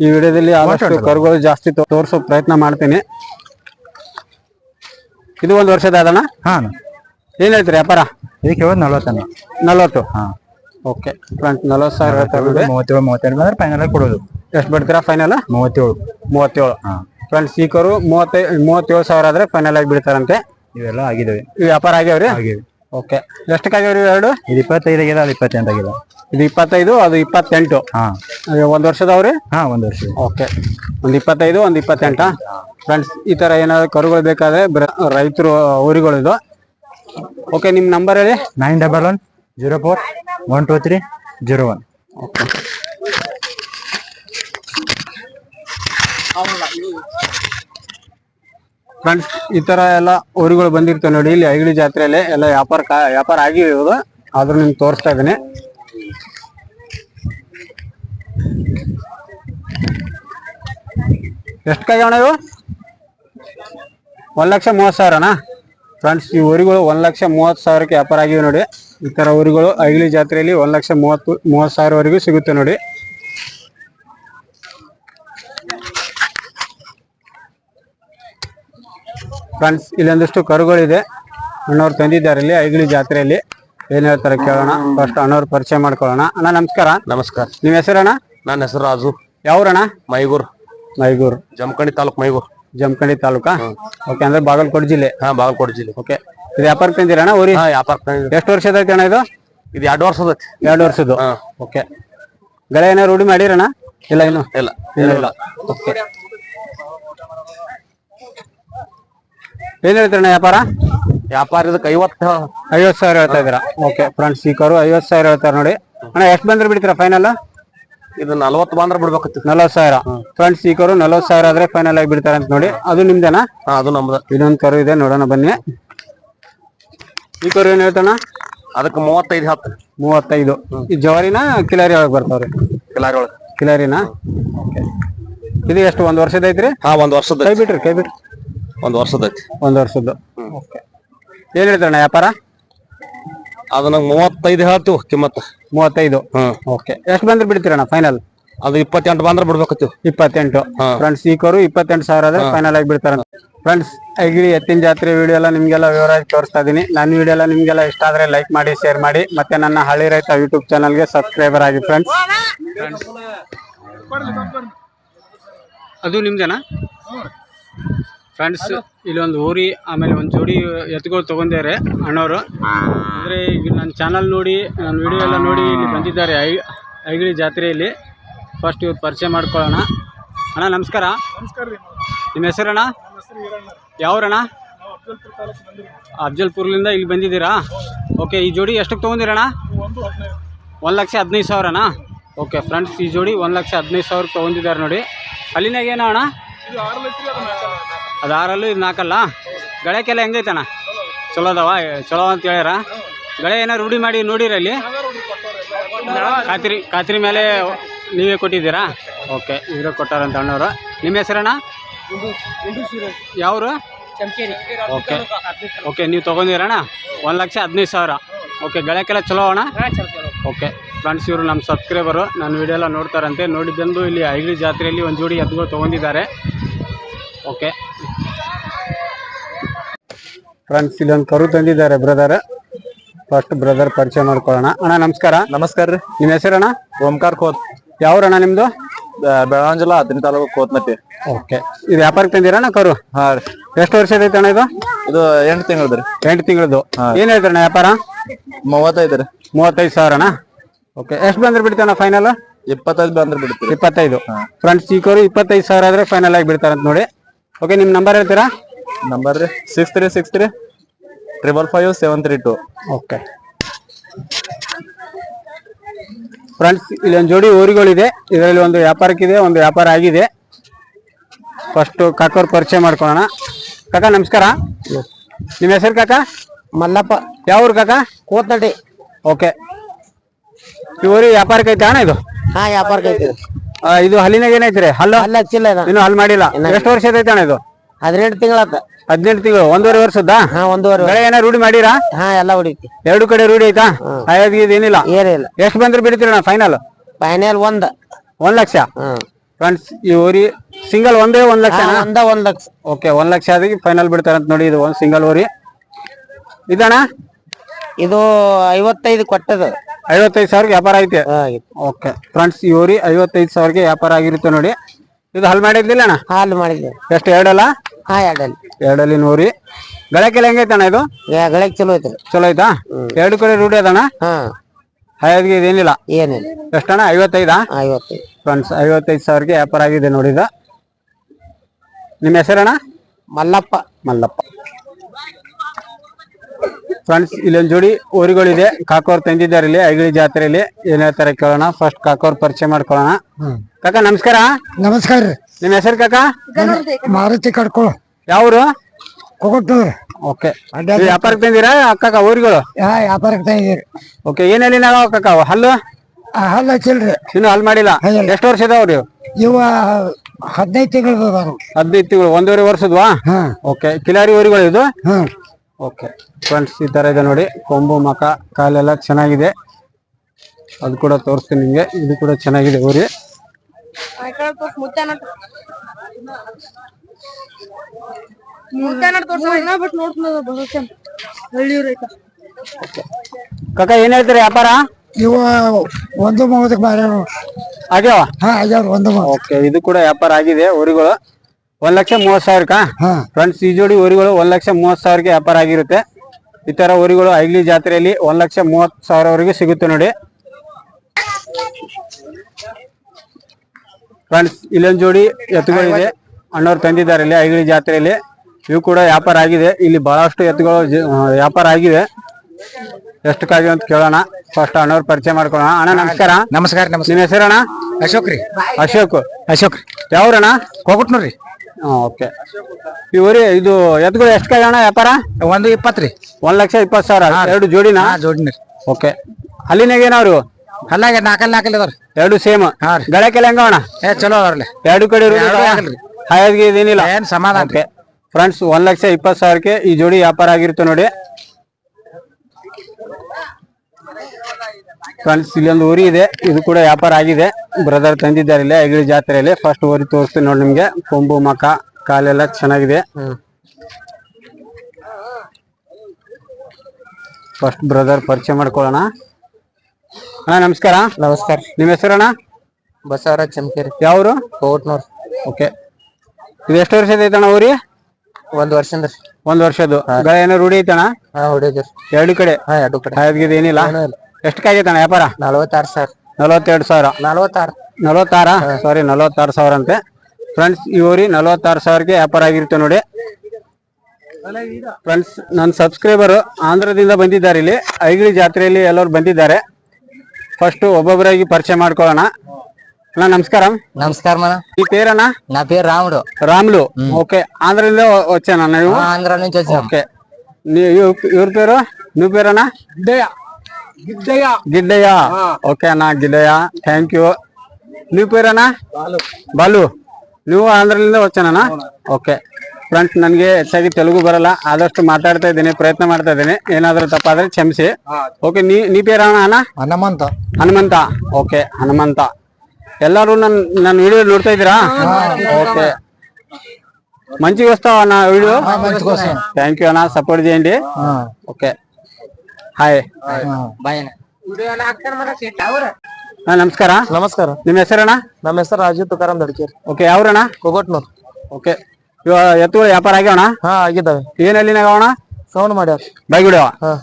[SPEAKER 1] ಈ ವಿಡಿಯೋದಲ್ಲಿ ಆದಷ್ಟು ಕರುಗಳು ಜಾಸ್ತಿ ತೋರಿಸೋ ಪ್ರಯತ್ನ ಮಾಡ್ತೀನಿ. ಇದು ಒಂದು ವರ್ಷದ ಅದಣ್ಣ ಏನ್ ಹೇಳ್ತೀರಿ ವ್ಯಾಪಾರ?
[SPEAKER 2] ಇದಕ್ಕೆ ಹೇಳೋದು ನಲ್ವತ್ತಣ್ಣ
[SPEAKER 1] ನಲ್ವತ್ತು.
[SPEAKER 2] ಹಾಂ.
[SPEAKER 1] ಓಕೆ. ಫ್ರೆಂಡ್ಸ್ ನಲ್ವತ್ತು ಸಾವಿರ ಹೇಳ್ತಾರೆ
[SPEAKER 2] ಮೂವತ್ತೇಳು ಮೂವತ್ತೆರಡು ಬಂದ್ರೆ ಫೈನಲ್ ಆಗಿ ಕೊಡೋದು.
[SPEAKER 1] ಎಷ್ಟು ಬಿಡ್ತೀರಾ ಫೈನಲ್
[SPEAKER 2] ಮೂವತ್ತೇಳು.
[SPEAKER 1] ಮೂವತ್ತೇಳು.
[SPEAKER 2] ಹಾಂ.
[SPEAKER 1] ಫ್ರೆಂಡ್ಸ್ ಈ ಕರು ಮೂವತ್ತೈ ಮೂವತ್ತೇಳು ಸಾವಿರ ಆದರೆ ಫೈನಲ್ ಆಗಿ ಬಿಡ್ತಾರಂತೆ.
[SPEAKER 2] ಇವೆಲ್ಲ ಆಗಿದ್ದಾವೆ
[SPEAKER 1] ಈ ವ್ಯಾಪಾರ ಆಗ್ಯಾವ್ರಿ
[SPEAKER 2] ಆಗಿವೆ.
[SPEAKER 1] ಓಕೆ. ಎಷ್ಟಕ್ಕಾಗ್ಯಾವ್ರಿ ಎರಡು?
[SPEAKER 2] ಇದು ಇಪ್ಪತ್ತೈದು ಆಗಿದೆ ಅದು ಇಪ್ಪತ್ತೆಂಟು ಆಗಿದೆ.
[SPEAKER 1] ಇದು ಇಪ್ಪತ್ತೈದು ಅದು ಇಪ್ಪತ್ತೆಂಟು.
[SPEAKER 2] ಹಾಂ.
[SPEAKER 1] ಒಂದು ವರ್ಷದವ್ರಿ?
[SPEAKER 2] ಹಾಂ ಒಂದು ವರ್ಷ.
[SPEAKER 1] ಓಕೆ. ಒಂದು ಇಪ್ಪತ್ತೈದು ಒಂದು ಇಪ್ಪತ್ತೆಂಟು. ಫ್ರೆಂಡ್ಸ್ ಈ ತರ ಏನಾದ್ರು ಕರುಗಳು ಬೇಕಾದ್ರೆ ರೈತರು ಊರುಗಳು ಇದು ಓಕೆ ನಿಮ್ ನಂಬರ್ ಹೇಳಿ.
[SPEAKER 2] Nine double one zero four one two three zero one
[SPEAKER 1] friends ಈ ತರ ಎಲ್ಲ ಊರುಗಳು ಬಂದಿರ್ತವೆ ನೋಡಿ. ಇಲ್ಲಿ ಐಗಳಿ ಜಾತ್ರೆಯಲ್ಲಿ ಎಲ್ಲ ವ್ಯಾಪಾರ ವ್ಯಾಪಾರ ಆಗಿರೋದು ಆದ್ರೂ ನಿಮ್ಗೆ ತೋರಿಸ್ತಾ ಇದ್ದೀನಿ. ಎಷ್ಟು ಕಾಯ್ಯವಣ ಇವು? ಒಂದು ಲಕ್ಷ ಮೂವತ್ತು ಸಾವಿರನಾ? ಫ್ರೆಂಡ್ಸ್ ಈ ಊರಿಗಳು ಒಂದ್ ಲಕ್ಷ ಮೂವತ್ತು ಸಾವಿರಕ್ಕೆ ವ್ಯಾಪಾರ ಆಗಿವೆ ನೋಡಿ. ಈ ತರ ಊರಿಗಳು ಐಗಿಳಿ ಜಾತ್ರೆಯಲ್ಲಿ ಒಂದ್ ಲಕ್ಷ ಮೂವತ್ತು ಮೂವತ್ತು ಸಾವಿರವರೆಗೂ ಸಿಗುತ್ತೆ ನೋಡಿ. ಫ್ರೆಂಡ್ಸ್ ಇಲ್ಲೊಂದಿಷ್ಟು ಕರುಗಳಿದೆ. ಅಣ್ಣವ್ರು ತಂದಿದ್ದಾರೆ ಇಲ್ಲಿ ಐಗಿಳಿ ಜಾತ್ರೆಯಲ್ಲಿ. ಏನ್ ಹೇಳ್ತಾರೆ ಕೇಳೋಣ. ಫಸ್ಟ್ ಅಣ್ಣವ್ರ ಪರಿಚಯ ಮಾಡ್ಕೊಳ್ಳೋಣ. ಅಣ್ಣ ನಮಸ್ಕಾರ.
[SPEAKER 2] ನಮಸ್ಕಾರ.
[SPEAKER 1] ನಿಮ್ಮ ಹೆಸರಣ್ಣ?
[SPEAKER 2] ನನ್ನ ಹೆಸರು ರಾಜು.
[SPEAKER 1] ಯಾವ್ರಣ್ಣ?
[SPEAKER 2] ಮೈಗೂರ್.
[SPEAKER 1] ಮೈಗೂರು.
[SPEAKER 2] ಜಮಖಂಡಿ ತಾಲೂಕ್ ಮೈಗೂರ್.
[SPEAKER 1] ಜಮಖಂಡಿ ತಾಲೂಕಾ? ಓಕೆ ಅಂದ್ರೆ ಬಾಗಲಕೋಟೆ ಜಿಲ್ಲೆ?
[SPEAKER 2] ಹಾ ಬಾಗಲಕೋಟೆ ಜಿಲ್ಲೆ.
[SPEAKER 1] ಓಕೆ ಇದು ವ್ಯಾಪಾರಕ್ಕೆ ತಂದಿರಣ್ಣ ಊರಿ?
[SPEAKER 2] ಹಾ ವ್ಯಾಪಾರ
[SPEAKER 1] ಎಷ್ಟು ವರ್ಷದ ಐತೆ ಅಣ್ಣ ಇದು?
[SPEAKER 2] ಇದು ಎರಡು ವರ್ಷದ
[SPEAKER 1] ಎರಡು ವರ್ಷದ್ದು.
[SPEAKER 2] ಹಾ.
[SPEAKER 1] ಓಕೆ ಗಳೆ ಏನೋ ರೂಢಿ ಮಾಡಿರಣ್ಣ? ಇಲ್ಲ ಇನ್ನು?
[SPEAKER 2] ಇಲ್ಲ.
[SPEAKER 1] ಇನ್ನೂ ಇಲ್ಲ. ಓಕೆ ಏನ್ ಹೇಳ್ತೀರಣ್ಣ ವ್ಯಾಪಾರ?
[SPEAKER 2] ವ್ಯಾಪಾರ ಇದಕ್ಕೆ ಐವತ್ತು
[SPEAKER 1] ಐವತ್ತು ಸಾವಿರ ಹೇಳ್ತಾ ಇದ್ದೀರಾ. ಓಕೆ ಫ್ರೆಂಡ್ಸ್ ಈ ಕರು ಐವತ್ತು ಸಾವಿರ ಹೇಳ್ತಾರೆ ನೋಡಿ. ಅಣ್ಣ ಎಷ್ಟು ಬಂದ್ರೆ ಬಿಡ್ತೀರಾ ಫೈನಲ್
[SPEAKER 2] ಇದು ನಲ್ವತ್ತು ಬಂದ್ರೆ ಬಿಡ್ಬೇಕಿತ್ತು.
[SPEAKER 1] ನಲವತ್ತು ಸಾವಿರ. ಫ್ರೆಂಡ್ಸ್ ಈ ಕರು ನಲವತ್ತು ಸಾವಿರ ಆದ್ರೆ ಫೈನಲ್ ಆಗಿ ಬಿಡ್ತಾರೆ ಅಂತ ನೋಡಿ. ಅದು ನಿಮ್ದೇನಾ?
[SPEAKER 2] ಹಾ ಅದು ನಮ್ದು.
[SPEAKER 1] ಇನ್ನೊಂದು ಕರು ಇದೆ ನೋಡೋಣ ಬನ್ನಿ. ಈ ಕರು ಏನ್ ಹೇಳ್ತಾನ?
[SPEAKER 2] ಅದಕ್ಕೆ ಮೂವತ್ತೈದು ಹತ್ತು.
[SPEAKER 1] ಮೂವತ್ತೈದು. ಈ ಜವಾರಿನ ಕಿಲಾರಿ ಒಳಗೆ ಬರ್ತಾವ್ರಿ.
[SPEAKER 2] ಕಿಲಾರಿ ಒಳಗೆ.
[SPEAKER 1] ಕಿಲಾರಿನ? ಇದು ಎಷ್ಟು ಒಂದ್ ವರ್ಷದ ಐತ್ರಿ?
[SPEAKER 2] ಹಾ ಒಂದ್ ವರ್ಷದ
[SPEAKER 1] ಕೈ ಬಿಟ್ರಿ ಕೈ ಬಿಟ್ರಿ
[SPEAKER 2] ಒಂದ್ ವರ್ಷದ ಐತಿ.
[SPEAKER 1] ಒಂದ್ ವರ್ಷದ್ದು. ಏನ್ ಹೇಳ್ತಾರಣ್ಣ ವ್ಯಾಪಾರ?
[SPEAKER 2] ಅದು ನಂಗೆ ಮೂವತ್ತೈದು ಹೇಳ್ತೀವಿ ಕಿಮ್ಮತ್.
[SPEAKER 1] ಮೂವತ್ತೈದು. ಓಕೆ ಎಷ್ಟು ಬಂದ್ರೆ ಬಿಡ್ತೀರಣ್ಣ ಫೈನಲ್
[SPEAKER 2] ಅದು ಇಪ್ಪತ್ತೆಂಟು ಬಂದ್ರೆ ಬಿಡ್ಬೇಕು
[SPEAKER 1] ಇಪ್ಪತ್ತೆಂಟು. ಫ್ರೆಂಡ್ಸ್ ಈ ಕೋರು ಇಪ್ಪತ್ತೆಂಟು ಸಾವಿರ ಆದ್ರೆ ಫೈನಲ್ ಆಗಿ ಬಿಡ್ತಾರ ಫ್ರೆಂಡ್ಸ್ ಐಗಿರಿ ಎತ್ತಿನ ಜಾತ್ರೆ ವಿಡಿಯೋ ಎಲ್ಲ ನಿಮ್ಗೆಲ್ಲ ವಿವರವಾಗಿ ತೋರಿಸ್ತಾ ಇದೀನಿ. ನನ್ನ ವಿಡಿಯೋ ಎಲ್ಲ ನಿಮ್ಗೆಲ್ಲ ಇಷ್ಟ ಆದ್ರೆ ಲೈಕ್ ಮಾಡಿ ಶೇರ್ ಮಾಡಿ. ಮತ್ತೆ ನನ್ನ ಹಳ್ಳಿ ರೈತ ಯೂಟ್ಯೂಬ್ ಚಾನಲ್ಗೆ ಸಬ್ಸ್ಕ್ರೈಬರ್ ಆಗಿ ಫ್ರೆಂಡ್ಸ್ ಅದು ನಿಮ್ದೇನಾ? ಫ್ರೆಂಡ್ಸ್ ಇಲ್ಲೊಂದು ಊರಿ ಆಮೇಲೆ ಒಂದು ಜೋಡಿ ಎತ್ತುಗಳು ತಗೊಂಡಿದ್ದಾರೆ ಅಣ್ಣವರು. ಅಂದರೆ ಈಗ ನನ್ನ ಚಾನಲ್ ನೋಡಿ ನನ್ನ ವಿಡಿಯೋ ಎಲ್ಲ ನೋಡಿ ಇಲ್ಲಿ ಬಂದಿದ್ದಾರೆ ಐ ಐಗಿಳಿ ಜಾತ್ರೆಯಲ್ಲಿ. ಫಸ್ಟ್ ಇವತ್ತು ಪರಿಚಯ ಮಾಡ್ಕೊಳ್ಳೋಣ. ಅಣ್ಣ ನಮಸ್ಕಾರ. ನಿಮ್ಮ ಹೆಸರಣ್ಣ? ಯಾವ್ರಣ್ಣ? ಅಫ್ಜಲ್ಪುರ್ಲಿಂದ ಇಲ್ಲಿ ಬಂದಿದ್ದೀರಾ? ಓಕೆ ಈ ಜೋಡಿ ಎಷ್ಟಕ್ಕೆ ತೊಗೊಂಡಿರಣ್ಣ? ಒಂದು ಲಕ್ಷ ಹದಿನೈದು ಸಾವಿರನಾ? ಓಕೆ ಫ್ರೆಂಡ್ಸ್ ಈ ಜೋಡಿ ಒಂದು ಲಕ್ಷ ಹದಿನೈದು ಸಾವಿರ ತೊಗೊಂಡಿದ್ದಾರೆ ನೋಡಿ. ಅಲ್ಲಿನಾಗೇನೋ ಅಣ್ಣ ಅದು ಆರಲ್ಲೂ ಇದು ನಾಲ್ಕಲ್ಲ? ಗಳೆಕೆಲ್ಲ ಹೆಂಗೈತಣ ಚಲೋ ಅದಾವ ಚಲೋ ಅಂತ ಹೇಳ್ಯಾರ. ಗಳೆ ಏನೋ ರೂಢಿ ಮಾಡಿ ನೋಡಿರ ಅಲ್ಲಿ? ಖಾತ್ರಿ ಖಾತ್ರಿ ಮೇಲೆ ನೀವೇ ಕೊಟ್ಟಿದ್ದೀರಾ? ಓಕೆ ಇವರೇ ಕೊಟ್ಟಾರಂತ ಅಣ್ಣವರು. ನಿಮ್ಮ ಹೆಸರಣ್ಣ? ಯಾವರು? ಓಕೆ ಓಕೆ ನೀವು ತೊಗೊಂಡಿರಣ್ಣ? ಒಂದು ಲಕ್ಷ ಹದಿನೈದು ಸಾವಿರ. ಓಕೆ ಗಳಕ್ಕೆಲ್ಲ ಚಲೋ ಅಣ್ಣ? ಓಕೆ. ಫ್ರೆಂಡ್ಸ್ ಇವರು ನಮ್ಮ ಸಬ್ಸ್ಕ್ರೈಬರು. ನನ್ನ ವಿಡಿಯೋ ಎಲ್ಲ ನೋಡ್ತಾರಂತೆ. ನೋಡಿದ್ದಂದು ಇಲ್ಲಿ ಐಗಳಿ ಜಾತ್ರೆಯಲ್ಲಿ ಒಂದು ಜೋಡಿ ಎತ್ತುಗಳು ತೊಗೊಂಡಿದ್ದಾರೆ. ಓಕೆ. ಫ್ರೆಂಡ್ಸ್ ಇಲ್ಲೊಂದು ಕರು ತಂದಿದ್ದಾರೆ ಬ್ರದರ್. ಫಸ್ಟ್ ಬ್ರದರ್ ಪರಿಚಯ ಮಾಡ್ಕೊಳ್ಳೋಣ. ಅಣ್ಣ ನಮಸ್ಕಾರ.
[SPEAKER 2] ನಮಸ್ಕಾರ ರೀ.
[SPEAKER 1] ನಿಮ್ಮ ಹೆಸರಣ್ಣ
[SPEAKER 2] ಓಂಕಾರ ಖೋತ್
[SPEAKER 1] ಯಾವ್ರಣ್ಣ ನಿಮ್ದು?
[SPEAKER 2] ಬೆಳಗಾಂಜಲ ಹದಿನ ತಾಲೂಕು ಕೋತ್ಮತಿ
[SPEAKER 1] ಓಕೆ. ಇದು ವ್ಯಾಪಾರಕ್ಕೆ ತಂದಿರಣ್ಣ ಕರು?
[SPEAKER 2] ಹಾ ರೀ.
[SPEAKER 1] ಎಷ್ಟು ವರ್ಷದ ಐತೆ ಅಣ್ಣ ಇದು?
[SPEAKER 2] ಇದು ಎಂಟು ತಿಂಗಳದ್ರಿ ರೀ.
[SPEAKER 1] ಎಂಟು ತಿಂಗಳದ್ದು. ಏನ್ ಹೇಳ್ತಾರಣ್ಣ ವ್ಯಾಪಾರ?
[SPEAKER 2] ಮೂವತ್ತೈದು ರೀ.
[SPEAKER 1] ಮೂವತ್ತೈದು ಸಾವಿರಣ್ಣ ಓಕೆ ಎಷ್ಟು ಬಂದ್ರೆ ಬಿಡ್ತಾನ ಫೈನಲ್
[SPEAKER 2] ಇಪ್ಪತ್ತೈದು ಬಂದ್ರೆ ಬಿಡ್ತೀರಿ
[SPEAKER 1] ಇಪ್ಪತ್ತೈದು. ಫ್ರೆಂಡ್ಸ್ ಈ ಕರು ಇಪ್ಪತ್ತೈದು ಸಾವಿರ ಆದ್ರೆ ಫೈನಲ್ ಆಗಿ ಬಿಡ್ತಾರಂತ ನೋಡಿ. ಓಕೆ ನಿಮ್ಮ ನಂಬರ್ ಹೇಳ್ತೀರಾ?
[SPEAKER 2] ನಂಬರ್ ರೀ six three six three triple five seven three two
[SPEAKER 1] okay friends ಇಲ್ಲೊಂದು ಜೋಡಿ ಊರಿಗಳಿದೆ ಇದರಲ್ಲಿ ಒಂದು ವ್ಯಾಪಾರಕ್ಕಿದೆ ಒಂದು ವ್ಯಾಪಾರ ಆಗಿದೆ. ಫಸ್ಟ್ ಕಾಕೋರ್ ಪರಿಚಯ ಮಾಡ್ಕೊಳ್ಳೋಣ. ಕಾಕ ನಮಸ್ಕಾರ. ನಿಮ್ಮ ಹೆಸರು ಕಾಕ?
[SPEAKER 3] ಮಲ್ಲಪ್ಪ.
[SPEAKER 1] ಯಾವ ಊರು ಕಾಕ?
[SPEAKER 3] ಕೋತಡಿ
[SPEAKER 1] ಓಕೆ ಈ ಊರಿ ವ್ಯಾಪಾರಕ್ಕೆ ಐತೆ ಅಣ್ಣ ಇದು?
[SPEAKER 3] ಹಾ ವ್ಯಾಪಾರಕ್ಕೆ ಐತಿ.
[SPEAKER 1] ಆ, ಇದು ಹಲ್ಲಿನಾಗ ಏನೈತ್ರಿ? ಹಲ್ಲು?
[SPEAKER 3] ಅಲ್ಲ ಹಚ್ಚಿಲ್ಲ ಇದು.
[SPEAKER 1] ಇನ್ನು ಹಲ್ ಮಾಡಿಲ್ಲ. ಎಷ್ಟು ವರ್ಷದ ಐತೆ ಅಣ್ಣ ಇದು?
[SPEAKER 3] ಹದಿನೆಂಟು ತಿಂಗಳತ್ತ
[SPEAKER 1] ಹದಿನೆಂಟು ತಿಂಗಳು ಒಂದೂವರೆ ವರ್ಷದ
[SPEAKER 3] ಹಾ ಒಂದೂವರೆ
[SPEAKER 1] ಬೆಳೆ ಏನ ರೂಢಿ ಮಾಡಿರಾ?
[SPEAKER 3] ಹಾ ಎಲ್ಲ ಹೊಡಿತಿ
[SPEAKER 1] ಎರಡು ಕಡೆ ರೂಢಿ ಐತಾ ಆಯೋದ್ ಗೀದ್ ಏನಿಲ್ಲ
[SPEAKER 3] ಏನಿಲ್ಲ
[SPEAKER 1] ಎಷ್ಟು ಬಂದ್ರೆ ಬಿಡ್ತೀರಣ್ಣ ಫೈನಲ್
[SPEAKER 3] ಫೈನಲ್ ಒಂದ್.
[SPEAKER 1] ಒಂದ್ ಲಕ್ಷ?
[SPEAKER 3] ಹ್ಮ್
[SPEAKER 1] ಫ್ರೆಂಡ್ಸ್ ಈ ಊರಿ ಸಿಂಗಲ್ ಒಂದೇ ಒಂದ್ ಲಕ್ಷ
[SPEAKER 3] ಹಾ, ಒಂದ ಒಂದ್ ಲಕ್ಷ.
[SPEAKER 1] ಓಕೆ ಒಂದ್ ಲಕ್ಷ ಅದಕ್ಕೆ ಫೈನಲ್ ಬಿಡ್ತಾರಂತ ನೋಡಿ ಇದು ಒಂದ್ ಸಿಂಗಲ್ ಓರಿ ಇದಣ್ಣ?
[SPEAKER 3] ಇದು ಐವತ್ತೈದು ಕೊಟ್ಟದ
[SPEAKER 1] ಐವತ್ತೈದು ಸಾವಿರಕ್ಕೆ ವ್ಯಾಪಾರ ಐತೆ? ಓಕೆ. ಫ್ರೆಂಡ್ಸ್ ಇವ್ರಿ ಐವತ್ತೈದು ಸಾವಿರಕ್ಕೆ ವ್ಯಾಪಾರ ಆಗಿರುತ್ತೆ ನೋಡಿ. ಇದು ಹಲ್ ಮಾಡಿದ್ದಿಲ್ಲ ಅಣ್ಣ?
[SPEAKER 3] ಹಾಲು ಮಾಡಿದ್ವಿ.
[SPEAKER 1] ಎಷ್ಟು ಎರಡಲ್ಲ?
[SPEAKER 3] ಹಾ ಎರಡಲ್ಲಿ.
[SPEAKER 1] ಎರಡಲ್ಲಿ ನೂರಿ ಗಳಕ್ಕೆಲ್ಲ ಹೆಂಗೈತಣ್ಣ ಇದು?
[SPEAKER 3] ಗಳಕ್ಕೆ ಚಲೋ ಐತೆ.
[SPEAKER 1] ಚಲೋ ಐತಾ? ಎರಡು ಕಡೆ ರೂಢಿ ಅದಣ್ಣ
[SPEAKER 3] ಹಾ.
[SPEAKER 1] ಹಾಯಾದ್ಗೆ ಇದೇನಿಲ್ಲ?
[SPEAKER 3] ಏನಿಲ್ಲ.
[SPEAKER 1] ಎಷ್ಟಣ್ಣ? ಐವತ್ತೈದಾ?
[SPEAKER 3] ಐವತ್ತೈದು.
[SPEAKER 1] ಫ್ರೆಂಡ್ಸ್ ಐವತ್ತೈದು ಸಾವಿರಕ್ಕೆ ವ್ಯಾಪಾರ ಆಗಿದೆ ನೋಡಿದ. ನಿಮ್ಮ ಹೆಸರಣ್ಣ?
[SPEAKER 3] ಮಲ್ಲಪ್ಪ.
[SPEAKER 1] ಮಲ್ಲಪ್ಪ. ಫ್ರೆಂಡ್ಸ್ ಇಲ್ಲೊಂದು ಜೋಡಿ ಊರುಗಳಿದೆ. ಕಾಕೋರ್ ತಂದಿದ್ದಾರೆ ಇಲ್ಲಿ ಐಗಿಳಿ ಜಾತ್ರೆಯಲ್ಲಿ ಏನ್ ಹೇಳ್ತಾರೆ ಕೇಳೋಣ ಫಸ್ಟ್ ಕಾಕೋರ್ ಪರಿಚಯ ಮಾಡ್ಕೊಳ್ಳೋಣ. ಕಾಕ ನಮಸ್ಕಾರ.
[SPEAKER 4] ನಮಸ್ಕಾರ ರೀ.
[SPEAKER 1] ನಿಮ್ಮ ಹೆಸರು ಕಾಕ?
[SPEAKER 4] ಮಾರುತಿ ಕಡ್ಕೋ
[SPEAKER 1] ಯಾವ್ರು
[SPEAKER 4] ಕೊಗೊಟ್ಟೂರ್
[SPEAKER 1] ಓಕೆ. ವ್ಯಾಪಾರಕ್ಕೆ ತಂದಿರಾ ಕಾಕ ಊರುಗಳು?
[SPEAKER 4] ಯಾ ವ್ಯಾಪಾರಕ್ಕೆ ತಂದಿದ್ದೀರಿ.
[SPEAKER 1] ಓಕೆ ಏನಲ್ಲಿ ನಾವು ಕಾಕ ಹಲ್ಲು? ಹಲ್ಲು
[SPEAKER 4] ಹಲ್ಲ ಹಚ್ಚಿಲ್ರಿ.
[SPEAKER 1] ಇನ್ನು ಹಲ್ ಮಾಡಿಲ್ಲ. ಎಷ್ಟು ವರ್ಷ ಇದಾವ್ರಿ ಇವು?
[SPEAKER 4] ಹದಿನೈದು ತಿಂಗಳು
[SPEAKER 1] ಹದಿನೈದು ತಿಂಗಳು ಒಂದೂವರೆ ವರ್ಷದ್ವಾ?
[SPEAKER 4] ಹಾ.
[SPEAKER 1] ಓಕೆ ಕಿಲಾರಿ ಊರುಗಳು ಇದು?
[SPEAKER 4] ಹಾ
[SPEAKER 1] ಓಕೆ. ಫ್ರೆಂಡ್ಸ್ ಈ ತರ ಇದೆ ನೋಡಿ. ಕೊಂಬು ಮಕ ಕಾಲೆಲ್ಲ ಚೆನ್ನಾಗಿದೆ. ಅದು ಕೂಡ ತೋರಿಸ್ತೀನಿ ನಿಮ್ಗೆ. ಇದು ಕೂಡ ಚೆನ್ನಾಗಿದೆ ಊರಿ. ಕಾಕ ಏನ್ ಹೇಳ್ತೀರಿ ವ್ಯಾಪಾರ?
[SPEAKER 4] ಇವ ಒಂದು ಮೂವತ್ತಕ್ಕೆ
[SPEAKER 1] ಆಗ್ಯಾವ?
[SPEAKER 4] ಹಾ ಆಗ್ಯಾವ್ರಿ ಒಂದು ಮೂವತ್ತು
[SPEAKER 1] ಓಕೆ ಇದು ಕೂಡ ವ್ಯಾಪಾರ ಆಗಿದೆ ಊರಿಗಳು. ಒಂದ್ ಲಕ್ಷ ಮೂವತ್ ಸಾವಿರಕ್ಕ? ಫ್ರೆಂಡ್ಸ್ ಈ ಜೋಡಿ ಊರಿಗಳು ಒಂದ್ ಲಕ್ಷ ಮೂವತ್ ಸಾವಿರಕ್ಕೆ ವ್ಯಾಪಾರ ಆಗಿರುತ್ತೆ. ಈ ತರ ಊರಿಗಳು ಐಗ್ಲಿ ಜಾತ್ರೆಯಲ್ಲಿ ಒಂದ್ ಲಕ್ಷ ಮೂವತ್ ಸಾವಿರವರೆಗೂ ಸಿಗುತ್ತೆ ನೋಡಿ. ಫ್ರೆಂಡ್ಸ್ ಇಲ್ಲೊಂದ್ ಜೋಡಿ ಎತ್ತುಗಳಿದೆ ಅಣ್ಣವ್ರು ತಂದಿದ್ದಾರೆ ಇಲ್ಲಿ ಐಗ್ಲಿ ಜಾತ್ರೆಯಲ್ಲಿ. ಇವು ಕೂಡ ವ್ಯಾಪಾರ ಆಗಿದೆ. ಇಲ್ಲಿ ಬಹಳಷ್ಟು ಎತ್ತುಗಳು ವ್ಯಾಪಾರ ಆಗಿದೆ. ಎಷ್ಟಕ್ಕಾಗಿ ಅಂತ ಕೇಳೋಣ. ಫಸ್ಟ್ ಅಣ್ಣವ್ರ ಪರಿಚಯ ಮಾಡ್ಕೊಳ್ಳೋಣ. ಅಣ್ಣ ನಮಸ್ಕಾರ.
[SPEAKER 4] ನಮಸ್ಕಾರ
[SPEAKER 1] ನಿಮ್ಮ ಹೆಸರಣ್ಣ?
[SPEAKER 2] ಅಶೋಕ್ ರೀ.
[SPEAKER 1] ಅಶೋಕ್.
[SPEAKER 2] ಅಶೋಕ್
[SPEAKER 1] ಯಾವ್ರಣ್ಣ?
[SPEAKER 2] ಹೋಗ್ಬಿಟ್ನೋರಿ
[SPEAKER 1] ಓಕೆ ಇವರಿ ಇದು ಎತ್ಗಳು ಎಷ್ಟು ಅಣ್ಣ ವ್ಯಾಪಾರ?
[SPEAKER 2] ಒಂದು ಇಪ್ಪತ್ತು ರೀ.
[SPEAKER 1] ಒಂದ್ ಲಕ್ಷ ಇಪ್ಪತ್ತು ಸಾವಿರ. ಎರಡು ಜೋಡಿನಾ?
[SPEAKER 2] ಹಾ ಜೋಡಿನ ರೀ.
[SPEAKER 1] ಓಕೆ ಅಲ್ಲಿನಾಗ ಏನಾರು
[SPEAKER 2] ಅಲ್ಲಾಗ ನಾಲ್ಕಲ್ಲಿ ನಾಲ್ಕಲ್ಲಿ ಅದಾವ್ರಿ
[SPEAKER 1] ಎರಡು ಸೇಮ್.
[SPEAKER 2] ಹಾ ರೀ.
[SPEAKER 1] ಗಳಕ್ಕೆಲ್ಲ ಹೆಂಗ ಅಣ್ಣ
[SPEAKER 2] ಏ ಚಲೋ ಅದಾವ್ರಲ್ಲ
[SPEAKER 1] ಎರಡು ಕಡೆ
[SPEAKER 2] ಹಾಗಾಗಿ ಆಗಲ್ರಿ.
[SPEAKER 1] ಇದೇನಿಲ್ಲ.
[SPEAKER 2] ಏನು ಸಮಾಧಾನ
[SPEAKER 1] ಓಕೆ ಫ್ರೆಂಡ್ಸ್ ಒಂದ್ ಲಕ್ಷ ಇಪ್ಪತ್ತು ಸಾವಿರಕ್ಕೆ ಈ ಜೋಡಿ ವ್ಯಾಪಾರ ಆಗಿರುತ್ತೆ ನೋಡಿ. ಫ್ರೆಂಡ್ಸ್ ಇಲ್ಲೊಂದು ಊರಿ ಇದೆ. ಇದು ಕೂಡ ವ್ಯಾಪಾರ ಆಗಿದೆ. ಬ್ರದರ್ ತಂದಿದ್ದಾರೆ ಇಲ್ಲಿ ಐಗಿಳಿ ಜಾತ್ರೆಯಲ್ಲಿ ಫಸ್ಟ್ ಊರಿ ತೋರಿಸ್ತೀನಿ ನೋಡಿ ನಿಮ್ಗೆ. ಕೊಂಬು ಮಕ ಕಾಲೆಲ್ಲ ಚೆನ್ನಾಗಿದೆ. ಫಸ್ಟ್ ಬ್ರದರ್ ಪರಿಚಯ ಮಾಡ್ಕೊಳ್ಳೋಣ. ಅಣ್ಣ ನಮಸ್ಕಾರ.
[SPEAKER 3] ನಮಸ್ಕಾರ.
[SPEAKER 1] ನಿಮ್ಮ ಹೆಸರಣ್ಣ?
[SPEAKER 3] ಬಸವರಾಜ್ ಚಮಕೇರಿ.
[SPEAKER 1] ಯಾವ್ರು?
[SPEAKER 3] ಕೋಟ್ನೂರ್.
[SPEAKER 1] ಓಕೆ ಇದು ಎಷ್ಟು ವರ್ಷದ ಐತಣ್ಣ ಊರಿ?
[SPEAKER 3] ಒಂದ್ ವರ್ಷದಿಂದ
[SPEAKER 1] ಒಂದ್ ವರ್ಷದ್ದು. ಗಳ ಏನೋ ರೂಢಿ ಐತಣ್ಣ
[SPEAKER 3] ಹಾ ಹೊಡಿದ್ರಿ
[SPEAKER 1] ಎರಡು ಕಡೆ?
[SPEAKER 3] ಹಾ ಎರಡು ಕಡೆ.
[SPEAKER 1] ಏನಿಲ್ಲ? ಎಷ್ಟಕ್ಕೆ ಆಗೈತಣ್ಣ ವ್ಯಾಪಾರ?
[SPEAKER 3] ನಲವತ್ತಾರು ಸರ್
[SPEAKER 1] ನಲವತ್ತೆರಡು ಸಾವಿರ.
[SPEAKER 3] ನಲವತ್ತಾರು.
[SPEAKER 1] ನಲವತ್ತಾರ? ಸಾರಿ ನಲವತ್ತಾರು ಸಾವಿರ ಅಂತೆ. ಫ್ರೆಂಡ್ಸ್ ಇವರಿ ನಲವತ್ತಾರು ಸಾವಿರಕ್ಕೆ ವ್ಯಾಪಾರ ಆಗಿರುತ್ತೆ ನೋಡಿ. ಫ್ರೆಂಡ್ಸ್ ನನ್ನ ಸಬ್ಸ್ಕ್ರೈಬರು ಆಂಧ್ರದಿಂದ ಬಂದಿದ್ದಾರೆ ಇಲ್ಲಿ. ಐಗಿಳಿ ಜಾತ್ರೆಯಲ್ಲಿ ಎಲ್ಲರೂ ಬಂದಿದ್ದಾರೆ. ಫಸ್ಟ್ ಒಬ್ಬೊಬ್ಬರಾಗಿ ಪರಿಚಯ ಮಾಡ್ಕೊಳ್ಳೋಣ. ಅಣ್ಣ ನಮಸ್ಕಾರ.
[SPEAKER 3] ನಮಸ್ಕಾರ
[SPEAKER 1] ಈ ಪೇರಣ್ಣ?
[SPEAKER 3] ನಾ ಪೇರ್ రాముడు
[SPEAKER 1] ರಾಮ್ಲು ಓಕೆ ಆಂಧ್ರದಿಂದ వచ్చానా ನೀವು?
[SPEAKER 3] ಆಂಧ್ರ నుంచి వచ్చాం
[SPEAKER 1] ಇವ್ರ ಪೇರು? ఇవ్- ಪೇರಣ್ಣ? గిద్దయ్య గిద్దయ్య ఓకే అన్న గిద్దయ్య థ్యాంక్ యూ నువ్వు పేరనా బాలు ನೀವು ಆಂಧ್ರದಿಂದ ವಚನನ ಓಕೆ ಫ್ರೆಂಡ್ಸ್ ನನಗೆ ಹೆಚ್ಚಾಗಿ ತೆಲುಗು ಬರಲ್ಲ ಆದಷ್ಟು ಮಾತಾಡ್ತಾ ಇದ್ದೀನಿ ಪ್ರಯತ್ನ ಮಾಡ್ತಾ ಇದ್ದೀನಿ ಏನಾದರೂ ತಪ್ಪಾದ್ರೆ ಕ್ಷಮಿಸಿ ಓಕೆ ನೀ ನೀ ಪೇರಣ ಅಣ್ಣ
[SPEAKER 4] ಹನುಮಂತ
[SPEAKER 1] ಹನುಮಂತ ಓಕೆ ಹನುಮಂತ ಎಲ್ಲರೂ ನನ್ನ ನನ್ನ ವಿಡಿಯೋ ನೋಡ್ತಾ ಇದ್ದೀರಾ ఓకే మంచిగా వస్తావా అన్న వీడియో థ్యాంక్ యూ అన్న సపోర్ట్ చేయండి ఓకే హాయ్ ಅಣ್ಣ, ನಮಸ್ಕಾರ.
[SPEAKER 2] ನಮಸ್ಕಾರ.
[SPEAKER 1] ನಿಮ್ಮ ಹೆಸರಣ್ಣ?
[SPEAKER 2] ನಮ್ಮ ಹೆಸರು ರಾಜೀವ್ ತುಕಾರಾಮ್ ದಡ್ಕೇರಿ.
[SPEAKER 1] ಓಕೆ ಯಾವ್ರಣ್ಣ?
[SPEAKER 2] ಕೋಗಟ್ನೂರ್.
[SPEAKER 1] ಓಕೆ ಇವಾಗ ಎತ್ತುಗಳು ವ್ಯಾಪಾರ ಆಗ್ಯಾವಣ
[SPEAKER 2] ಹಾ ಆಗಿದ್ದಾವೆ.
[SPEAKER 1] ಏನಲ್ಲಿ ನಾವಣ
[SPEAKER 2] ಸೌಂಡ್ ಮಾಡ್ಯಾರ.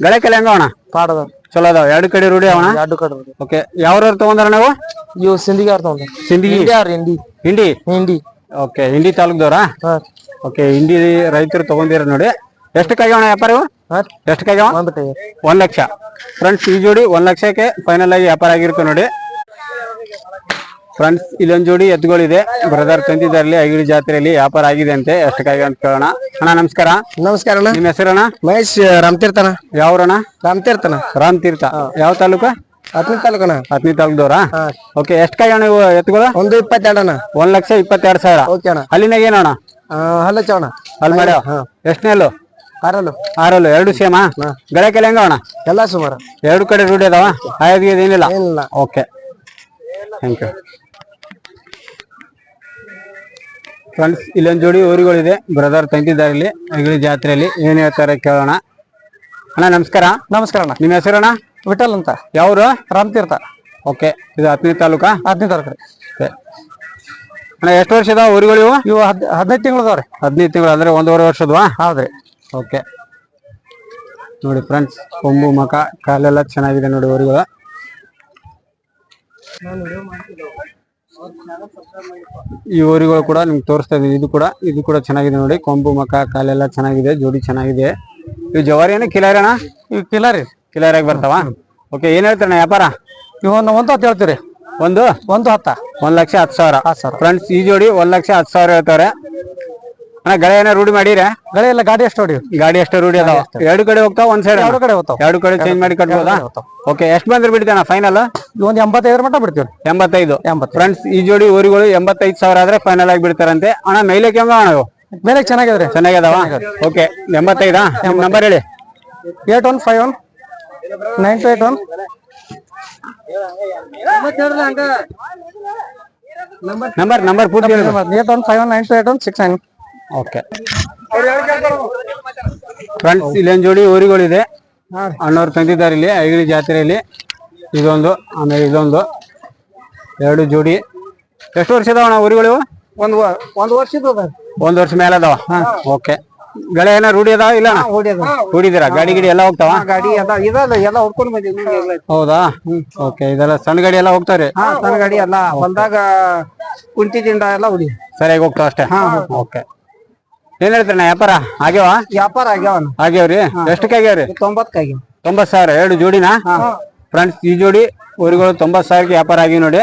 [SPEAKER 1] ಗಳೆ ಕಲೆ ಹೆಂಗವಣ
[SPEAKER 2] ಪಾಡದ
[SPEAKER 1] ಚಲೋ ಅದಾವ. ಎರಡು ಕಡೆ ರೂಢಿ ಅವಣ
[SPEAKER 2] ಎರಡು ಕಡೆ
[SPEAKER 1] ಓಕೆ ಯಾವ್ರವ್ರು ತಗೊಂಡಾರ ನಾವು?
[SPEAKER 2] ಇವು ಸಿಂಧಿಗೆ ಅವ್ರ ತಗೊಂಡ
[SPEAKER 1] ಸಿಂಧಿಗೆ?
[SPEAKER 2] ಹಿಂಡಿ ಅವ್ರ ಹಿಂಡಿ.
[SPEAKER 1] ಹಿಂಡಿ?
[SPEAKER 2] ಹಿಂಡಿ.
[SPEAKER 1] ಓಕೆ ಹಿಂಡಿ ತಾಲೂಕ್ದವ್ರಾ?
[SPEAKER 2] ಹಾ.
[SPEAKER 1] ಓಕೆ ಹಿಂಡಿ ರೈತರು ತಗೊಂಡಿರ ನೋಡಿ. ಎಷ್ಟು ಕಾಗ್ಯಾವಣ ವ್ಯಾಪಾರ ಇವು? ಎಷ್ಟು
[SPEAKER 2] ಕೈ
[SPEAKER 1] ಒಂದ್ ಲಕ್ಷ. ಫ್ರೆಂಡ್ಸ್ ಈ ಜೋಡಿ ಒಂದ್ ಲಕ್ಷಕ್ಕೆ ಫೈನಲ್ ಆಗಿ ವ್ಯಾಪಾರ ಆಗಿರುತ್ತೆ ನೋಡಿ. ಫ್ರೆಂಡ್ಸ್ ಇಲ್ಲೊಂದ್ ಜೋಡಿ ಎತ್ತುಗಳಿದೆ. ಬ್ರದರ್ ತಂದಿದ್ದಾರಲ್ಲಿ ಐಗಿಡಿ ಜಾತ್ರೆಯಲ್ಲಿ ವ್ಯಾಪಾರ ಆಗಿದೆ ಅಂತೆ. ಎಷ್ಟಕ್ಕಾಗಿ ಅಂತ ಕೇಳೋಣ. ಅಣ್ಣ ನಮಸ್ಕಾರ.
[SPEAKER 2] ನಮಸ್ಕಾರ
[SPEAKER 1] ನಿಮ್ಮ ಹೆಸರಣ್ಣ
[SPEAKER 2] ಮಹೇಶ್ ರಾಮತೀರ್ಥನ
[SPEAKER 1] ಯಾವ್ರಣ್ಣ
[SPEAKER 2] ರಾಮತೀರ್ಥನ
[SPEAKER 1] ರಾಮತೀರ್ಥ ಯಾವ ತಾಲೂಕ?
[SPEAKER 2] ಹತ್ತನೇ ತಾಲೂಕನ
[SPEAKER 1] ಹತ್ತನೇ ತಾಲೂಕದವ್ರ? ಓಕೆ ಎಷ್ಟು ಅಣ್ಣ ಇವು ಎತ್ತುಗಳು?
[SPEAKER 2] ಒಂದು ಇಪ್ಪತ್ತೆರಡ ಅಣ್ಣ.
[SPEAKER 1] ಒಂದ್ ಲಕ್ಷ ಇಪ್ಪತ್ತೆರಡು ಸಾವಿರ.
[SPEAKER 2] ಓಕೆ ಅಣ್ಣ.
[SPEAKER 1] ಅಲ್ಲಿನಾಗ ಏನಣ್ಣ
[SPEAKER 2] ಹಲ್ಲ ಚವಣ
[SPEAKER 1] ಅಲ್ಲಿ ಮಾಡ್ಯಾವ? ಎಷ್ಟನೇ
[SPEAKER 2] ಕಾರಲ್ಲು
[SPEAKER 1] ಆರಲ್ಲು. ಎರಡು ಸೇಮಾ? ಗಳಕ್ಕೆಲ್ಲ ಅಣ್ಣ?
[SPEAKER 2] ಎಲ್ಲ ಸುಮಾರು.
[SPEAKER 1] ಎರಡು ಕಡೆ ರೂಢಿ ಅದಾವ ಆಯೋಗ ಏನಿಲ್ಲ?
[SPEAKER 2] ಏನಿಲ್ಲ.
[SPEAKER 1] ಓಕೆ ಥ್ಯಾಂಕ್ ಯು ಫ್ರೆಂಡ್ಸ್ ಇಲ್ಲೊಂದು ಜೋಡಿ ಊರುಗಳಿದೆ. ಬ್ರದರ್ ತಂಗಿದ್ದಾರೆ ಇಲ್ಲಿ ಹಗಲಿ ಜಾತ್ರೆಯಲ್ಲಿ. ಏನ್ ಹೇಳ್ತಾರೆ ಕೇಳೋಣ. ಅಣ್ಣ ನಮಸ್ಕಾರ.
[SPEAKER 2] ನಮಸ್ಕಾರ ಅಣ್ಣ.
[SPEAKER 1] ನಿಮ್ಮ ಹೆಸರಣ್ಣ?
[SPEAKER 2] ವಿಠಲ್ ಅಂತ.
[SPEAKER 1] ಯಾವ್ರು?
[SPEAKER 2] ರಾಮತೀರ್ಥ.
[SPEAKER 1] ಓಕೆ ಇದು ಹತ್ತನೇ ತಾಲೂಕಾ?
[SPEAKER 2] ಹತ್ತನೇ ತಾಲೂಕು
[SPEAKER 1] ರೀ. ಅಣ್ಣ ಎಷ್ಟು ವರ್ಷದ ಊರುಗಳು ಇವು
[SPEAKER 2] ಇವು ಹದ್ ಹದಿನೈದು ತಿಂಗಳದವ್ರಿ
[SPEAKER 1] ಹದಿನೈದು ತಿಂಗಳು ಅಂದ್ರೆ ಒಂದೂವರೆ ವರ್ಷದ್ವಾ?
[SPEAKER 2] ಹೌದ್ರಿ
[SPEAKER 1] ಓಕೆ. ನೋಡಿ ಫ್ರೆಂಡ್ಸ್ ಕೊಂಬು ಮಕ ಕಾಲೆಲ್ಲ ಚೆನ್ನಾಗಿದೆ ನೋಡಿ ಊರುಗಳು ಈ ಊರಿಗಳು ಕೂಡ ನಿಮ್ಗೆ ತೋರಿಸ್ತಾ ಇದೀನಿ ಇದು ಕೂಡ ಇದು ಕೂಡ ಚೆನ್ನಾಗಿದೆ ನೋಡಿ. ಕೊಂಬು ಮಕ ಕಾಲೆಲ್ಲ ಚೆನ್ನಾಗಿದೆ ಜೋಡಿ ಚೆನ್ನಾಗಿದೆ. ಇವು ಜವಾರಿ ಏನೇ ಕಿಲಾರಿ ಅಣ್ಣ?
[SPEAKER 2] ಇವು ಕಿಲಾರಿ.
[SPEAKER 1] ಕಿಲಾರಿಯಾಗಿ ಬರ್ತಾವ? ಓಕೆ ಏನ್ ಹೇಳ್ತಾರಣ್ಣ ವ್ಯಾಪಾರ?
[SPEAKER 2] ಇವು ಒಂದು ಒಂದು ಹತ್ತು ಹೇಳ್ತೀರಿ
[SPEAKER 1] ಒಂದು?
[SPEAKER 2] ಒಂದು ಹತ್ತ.
[SPEAKER 1] ಒಂದ್ ಲಕ್ಷ ಹತ್ತು ಸಾವಿರ.
[SPEAKER 2] ಹತ್ತು ಸಾವಿರ.
[SPEAKER 1] ಫ್ರೆಂಡ್ಸ್ ಈ ಜೋಡಿ ಒಂದ್ ಲಕ್ಷ ಹತ್ತು ಸಾವಿರ ಹೇಳ್ತಾರೆ ಅಣ್ಣ ಗಳೆಯನ್ನ ರೂಢಿ ಮಾಡಿರ
[SPEAKER 2] ಗಳೆ ಎಲ್ಲ ಗಾಡಿ ಎಷ್ಟು ಹೊಡಿ?
[SPEAKER 1] ಗಾಡಿ ಎಷ್ಟು ರೂಢಿ ಅದಾವ? ಎರಡು ಕಡೆ ಹೋಗ್ತಾವ ಒಂದ್ ಸೈಡ್
[SPEAKER 2] ಎರಡು ಕಡೆ ಹೋಗ್ತಾವ.
[SPEAKER 1] ಎರಡು ಕಡೆ ಚೇಂಜ್ ಮಾಡಿ ಕಟ್ಬೋದಾ? ಓಕೆ ಎಷ್ಟು ಬಂದ್ರೆ ಬಿಡ್ತಾನ ಫೈನಲ್
[SPEAKER 2] ಒಂದ್ ಎಂಬತ್ತೈದರ ಮಟ್ಟ ಬಿಡ್ತೀವಿ
[SPEAKER 1] ಎಂಬತ್ತೈದು.
[SPEAKER 2] ಎಂಬತ್ತು
[SPEAKER 1] ಫ್ರೆಂಡ್ಸ್ ಈ ಜೋಡಿ ಊರಿಗಳು ಎಂಬತ್ತೈದು ಸಾವಿರ ಆದ್ರೆ ಫೈನಲ್ ಆಗಿ ಬಿಡ್ತಾರಂತೆ. ಅಣ್ಣ ಮೇಲೆ ಕೆಂಗ ಅಣ್ಣ
[SPEAKER 2] ಮೇಲೆ ಚೆನ್ನಾಗಿದ್ರೆ.
[SPEAKER 1] ಚೆನ್ನಾಗಿದಾವ? ಓಕೆ ಎಂಬತ್ತೈದಾ? ನಂಬರ್ ಹೇಳಿ.
[SPEAKER 2] Eight one five one nine two eight one.
[SPEAKER 1] Number number ಪೂರ್ತಿ
[SPEAKER 2] eight one five one nine two eight one six nine.
[SPEAKER 1] Okay. Friends ಇಲ್ಲೊಂದು ಜೋಡಿ ಊರಿಗಳಿದೆ. ಅಣ್ಣವ್ರು ತಂದಿದ್ದಾರೆ ಇಲ್ಲಿ ಐಗಿಳಿ ಜಾತ್ರೆಯಲ್ಲಿ. ಇದೊಂದು ಆಮೇಲೆ ಇದೊಂದು. ಎರಡು ಜೋಡಿ. ಎಷ್ಟು ವರ್ಷ ಅದಾವ ಅಣ್ಣ ಊರುಗಳು?
[SPEAKER 2] ಒಂದು ಒಂದು ವರ್ಷ
[SPEAKER 1] ಒಂದ್ ವರ್ಷ ಮೇಲೆ ಅದಾವ? ಓಕೆ. ಗಳೆ ಏನ ರೂಢಿ ಅದಾವ ಇಲ್ಲ ರೂಢಿದಿರ? ಗಾಡಿ ಗಿಡಿ ಎಲ್ಲ ಹೋಗ್ತಾವ?
[SPEAKER 2] ಗಾಡಿ ಎಲ್ಲ
[SPEAKER 1] ಹೌದಾ? ಓಕೆ ಇದೆಲ್ಲ ಸಣ್ಣ ಗಾಡಿ ಎಲ್ಲ
[SPEAKER 2] ಹೋಗ್ತಾವ್ರಿ? ಸಣ್ಣ ಗಾಡಿ ಎಲ್ಲ ಬಂದಾಗ ಕುಂಟಿ ತಿಂಡ ಎಲ್ಲ ಹೊಡಿ
[SPEAKER 1] ಸರಿಯಾಗಿ ಹೋಗ್ತಾವ ಅಷ್ಟೇ? ಓಕೆ. ಏನ್ ಹೇಳ್ತೀರಣ್ಣ ವ್ಯಾಪಾರ? ಆಗ್ಯಾವ?
[SPEAKER 2] ವ್ಯಾಪಾರ ಆಗ್ಯಾವನ್
[SPEAKER 1] ಆಗ್ಯಾವ್ರಿ? ಎಷ್ಟಕ್ಕೆ ಆಗ್ಯಾವ್ರಿ?
[SPEAKER 2] ತೊಂಬತ್ತಕ್ಕಾಗಿ
[SPEAKER 1] ತೊಂಬತ್ ಸಾವಿರ ಎರಡು ಜೋಡಿನಾ? ಫ್ರೆಂಡ್ಸ್ ಈ ಜೋಡಿ ಊರುಗಳು ತೊಂಬತ್ ಸಾವಿರಕ್ಕೆ ವ್ಯಾಪಾರ ಆಗಿವಿ ನೋಡಿ.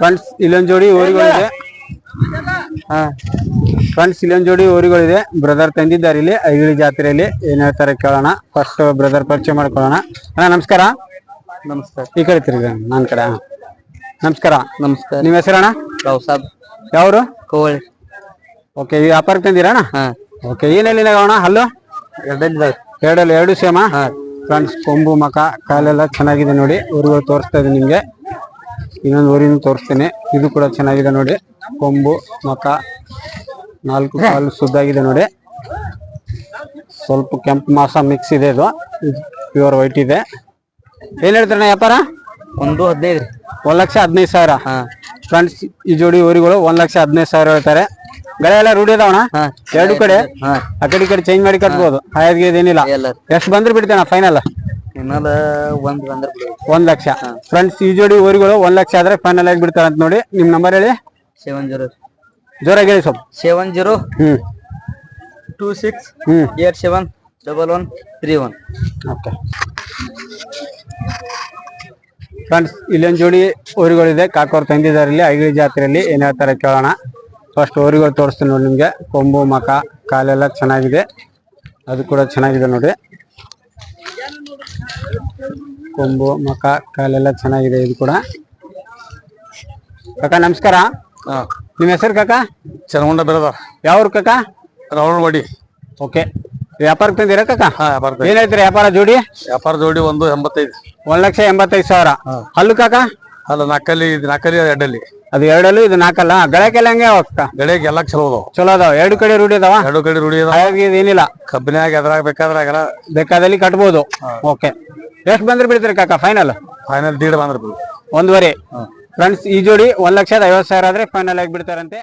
[SPEAKER 1] ಫ್ರೆಂಡ್ಸ್ ಇಲ್ಲೊಂದು ಜೋಡಿ ಊರುಗಳಿದೆ. ಹಾ. ಫ್ರೆಂಡ್ಸ್ ಇಲ್ಲೊಂದ್ ಜೋಡಿ ಊರುಗಳಿದೆ. ಬ್ರದರ್ ತಂದಿದ್ದಾರೆ ಇಲ್ಲಿ ಐಗಿಳಿ ಜಾತ್ರೆಯಲ್ಲಿ. ಏನ್ ಹೇಳ್ತಾರೆ ಕೇಳೋಣ. ಫಸ್ಟ್ ಬ್ರದರ್ ಪರಿಚಯ ಮಾಡ್ಕೊಳ್ಳೋಣ. ಅಣ್ಣ ನಮಸ್ಕಾರ.
[SPEAKER 3] ನಮಸ್ಕಾರ.
[SPEAKER 1] ಈ ಕಡೆ ತಿರುಗಿ ನನ್ನ ಕಡೆ ಹಾ. ನಮಸ್ಕಾರ.
[SPEAKER 3] ನಮಸ್ಕಾರ.
[SPEAKER 1] ನಿಮ್ಮ ಹೆಸರಣ್ಣ?
[SPEAKER 3] ರಾವ್ ಸಾಬ್
[SPEAKER 1] ಯಾವ್ರು?
[SPEAKER 3] ಕೋಳಿ
[SPEAKER 1] ಓಕೆ ಈ ವ್ಯಾಪಾರಕ್ಕೆ ತಂದಿರಣ್ಣ
[SPEAKER 3] ಹಾ.
[SPEAKER 1] ಓಕೆ ಏನೆಲ್ಲಿ ಅಣ್ಣ? ಹಲ್ಲು?
[SPEAKER 3] ಎರಡಲ್ಲಿ
[SPEAKER 1] ಎರಡಲ್ಲಿ ಎರಡು ಸೇಮ? ಫ್ರೆಂಡ್ಸ್ ಕೊಂಬು ಮಕ ಕಾಲೆಲ್ಲ ಚೆನ್ನಾಗಿದೆ ನೋಡಿ. ಊರುಗಳು ತೋರಿಸ್ತಾ ಇದೆ ನಿಮಗೆ. ಇನ್ನೊಂದು ಊರಿನ ತೋರಿಸ್ತೇನೆ. ಇದು ಕೂಡ ಚೆನ್ನಾಗಿದೆ ನೋಡಿ. ಕೊಂಬು ಮಕ ನಾಲ್ಕು ಕಾಲು ಸುದ್ದಾಗಿದೆ ನೋಡಿ. ಸ್ವಲ್ಪ ಕೆಂಪು ಮಾಸ ಮಿಕ್ಸ್ ಇದೆ ಇದು. ಪ್ಯೂರ್ ವೈಟ್ ಇದೆ. ಏನ್ ಹೇಳ್ತಾರಣ್ಣ ವ್ಯಾಪಾರ?
[SPEAKER 3] ಒಂದು ಹದಿನೈದು
[SPEAKER 1] ಒಂದ್ ಲಕ್ಷ ಹದಿನೈದು ಸಾವಿರ. ಫ್ರೆಂಡ್ಸ್ ಈ ಜೋಡಿ ಊರಿಗಳು ಒಂದ್ ಲಕ್ಷ ಹದಿನೈದು ಸಾವಿರ ಹೇಳ್ತಾರೆ. ಗಳೆ ಎಲ್ಲ ರೂಢಿ ಅದಾವಣ ಎರಡು ಕಡೆ? ಆ ಕಡೆ ಈ ಕಡೆ ಚೇಂಜ್ ಮಾಡಿ ಕಟ್ಬಹುದು
[SPEAKER 3] ಎಲ್ಲ
[SPEAKER 1] ಎಷ್ಟು ಬಂದ್ರೆ ಬಿಡ್ತೇನೆ ಫೈನಲ್
[SPEAKER 3] ಇನ್ನೊಂದು ಒಂದ್ ಬಂದ್ರೆ
[SPEAKER 1] ಒಂದ್ ಲಕ್ಷ. ಫ್ರೆಂಡ್ಸ್ ಈ ಜೋಡಿ ಊರಿಗಳು ಒಂದ್ ಲಕ್ಷ ಆದ್ರೆ ಫೈನಲ್ ಆಗಿ ಬಿಡ್ತಾರೆ ಅಂತ ನೋಡಿ. ನಿಮ್ ನಂಬರ್ ಹೇಳಿ.
[SPEAKER 3] ಸೆವೆನ್ ಜೀರೋ
[SPEAKER 1] ಜೋರಾಗಿ ಹೇಳಿ ಸ್ವಲ್ಪ.
[SPEAKER 3] Seven zero
[SPEAKER 1] hmm.
[SPEAKER 3] Two six
[SPEAKER 1] hmm.
[SPEAKER 3] Eight seven double one three one.
[SPEAKER 1] Okay. Friends ಇಲ್ಲೊಂದು ಜೋಡಿ ಊರುಗಳಿದೆ. ಕಾಕೋರ್ ತಂದಿದ್ದಾರೆ ಇಲ್ಲಿ ಐಗಿಳಿ ಜಾತ್ರೆಯಲ್ಲಿ. ಏನ್ ಹೇಳ್ತಾರೆ ಕೇಳೋಣ. ಫಸ್ಟ್ ಊರುಗಳು ತೋರಿಸ್ತೀನಿ ನೋಡಿ ನಿಮಗೆ. ಕೊಂಬು ಮಕ ಕಾಲೆಲ್ಲ ಚೆನ್ನಾಗಿದೆ. ಅದು ಕೂಡ ಚೆನ್ನಾಗಿದೆ ನೋಡಿ. ಕೊಂಬು ಮಕ ಕಾಲೆಲ್ಲ ಚೆನ್ನಾಗಿದೆ ಇದು ಕೂಡ. ಕಾಕ ನಮಸ್ಕಾರ. ನಿಮ್ಮ ಹೆಸರು ಕಾಕ?
[SPEAKER 2] ಚನ್ನಗೊಂಡ ಬೆಳೆದ
[SPEAKER 1] ಯಾವ್ರು ಕಾಕ?
[SPEAKER 2] ರಾವಣವಾಡಿ
[SPEAKER 1] ಓಕೆ. ವ್ಯಾಪಾರಕ್ಕೆ ತಂದಿರ ಕಾಕ?
[SPEAKER 2] ಏನಾಯ್ತು ವ್ಯಾಪಾರ
[SPEAKER 1] ಏನ್ ವ್ಯಾಪಾರ ಜೋಡಿ?
[SPEAKER 2] ವ್ಯಾಪಾರ ಜೋಡಿ ಒಂದು ಎಂಬತ್ತೈದು.
[SPEAKER 1] ಒಂದ್ ಲಕ್ಷ ಎಂಬತ್ತೈದು ಸಾವಿರ. ಹಲ್ಲು ಕಾಕ?
[SPEAKER 2] ಅಲ್ಲ ನಾಲ್ಕಲ್ಲಿ ಇದು ನಾಲ್ಕಲ್ಲಿ ಎರಡಲ್ಲಿ.
[SPEAKER 1] ಅದು ಎರಡಲ್ಲೂ ಇದು ನಾಲ್ಕಲ್ಲ? ಗಳಕ್ಕೆಲ್ಲ ಹಂಗೆ ಅಕ್ಕ
[SPEAKER 2] ಗಡಿಗೆ ಎಲ್ಲ ಚಲೋ ಅದಾವ.
[SPEAKER 1] ಚಲೋ ಅದಾವ. ಎರಡು ಕಡೆ ರೂಢಿ ಅದಾವ?
[SPEAKER 2] ಎರಡು ಕಡೆ ರೂಢಿ ಅದಾವ.
[SPEAKER 1] ಇದೇನಿಲ್ಲ
[SPEAKER 2] ಕಬ್ಬಿನಾಗ ಎದ್ರಾಗ ಬೇಕಾದ್ರಾಗ
[SPEAKER 1] ಬೇಕಾದಲ್ಲಿ ಕಟ್ಬೋದು. ಓಕೆ. ಎಷ್ಟು ಬಂದ್ರೆ ಬಿಡ್ತೀರಿ ಕಾಕ? ಫೈನಲ್
[SPEAKER 2] ಫೈನಲ್ ದೀಡ್ ಬಂದ್ರೆ ಬಿಡು.
[SPEAKER 1] ಒಂದುವರೆ. ಫ್ರೆಂಡ್ಸ್ ಈ ಜೋಡಿ ಒಂದ್ ಲಕ್ಷದ ಐವತ್ತು ಸಾವಿರ ಆದ್ರೆ ಫೈನಲ್ ಆಗಿ ಬಿಡ್ತಾರಂತೆ.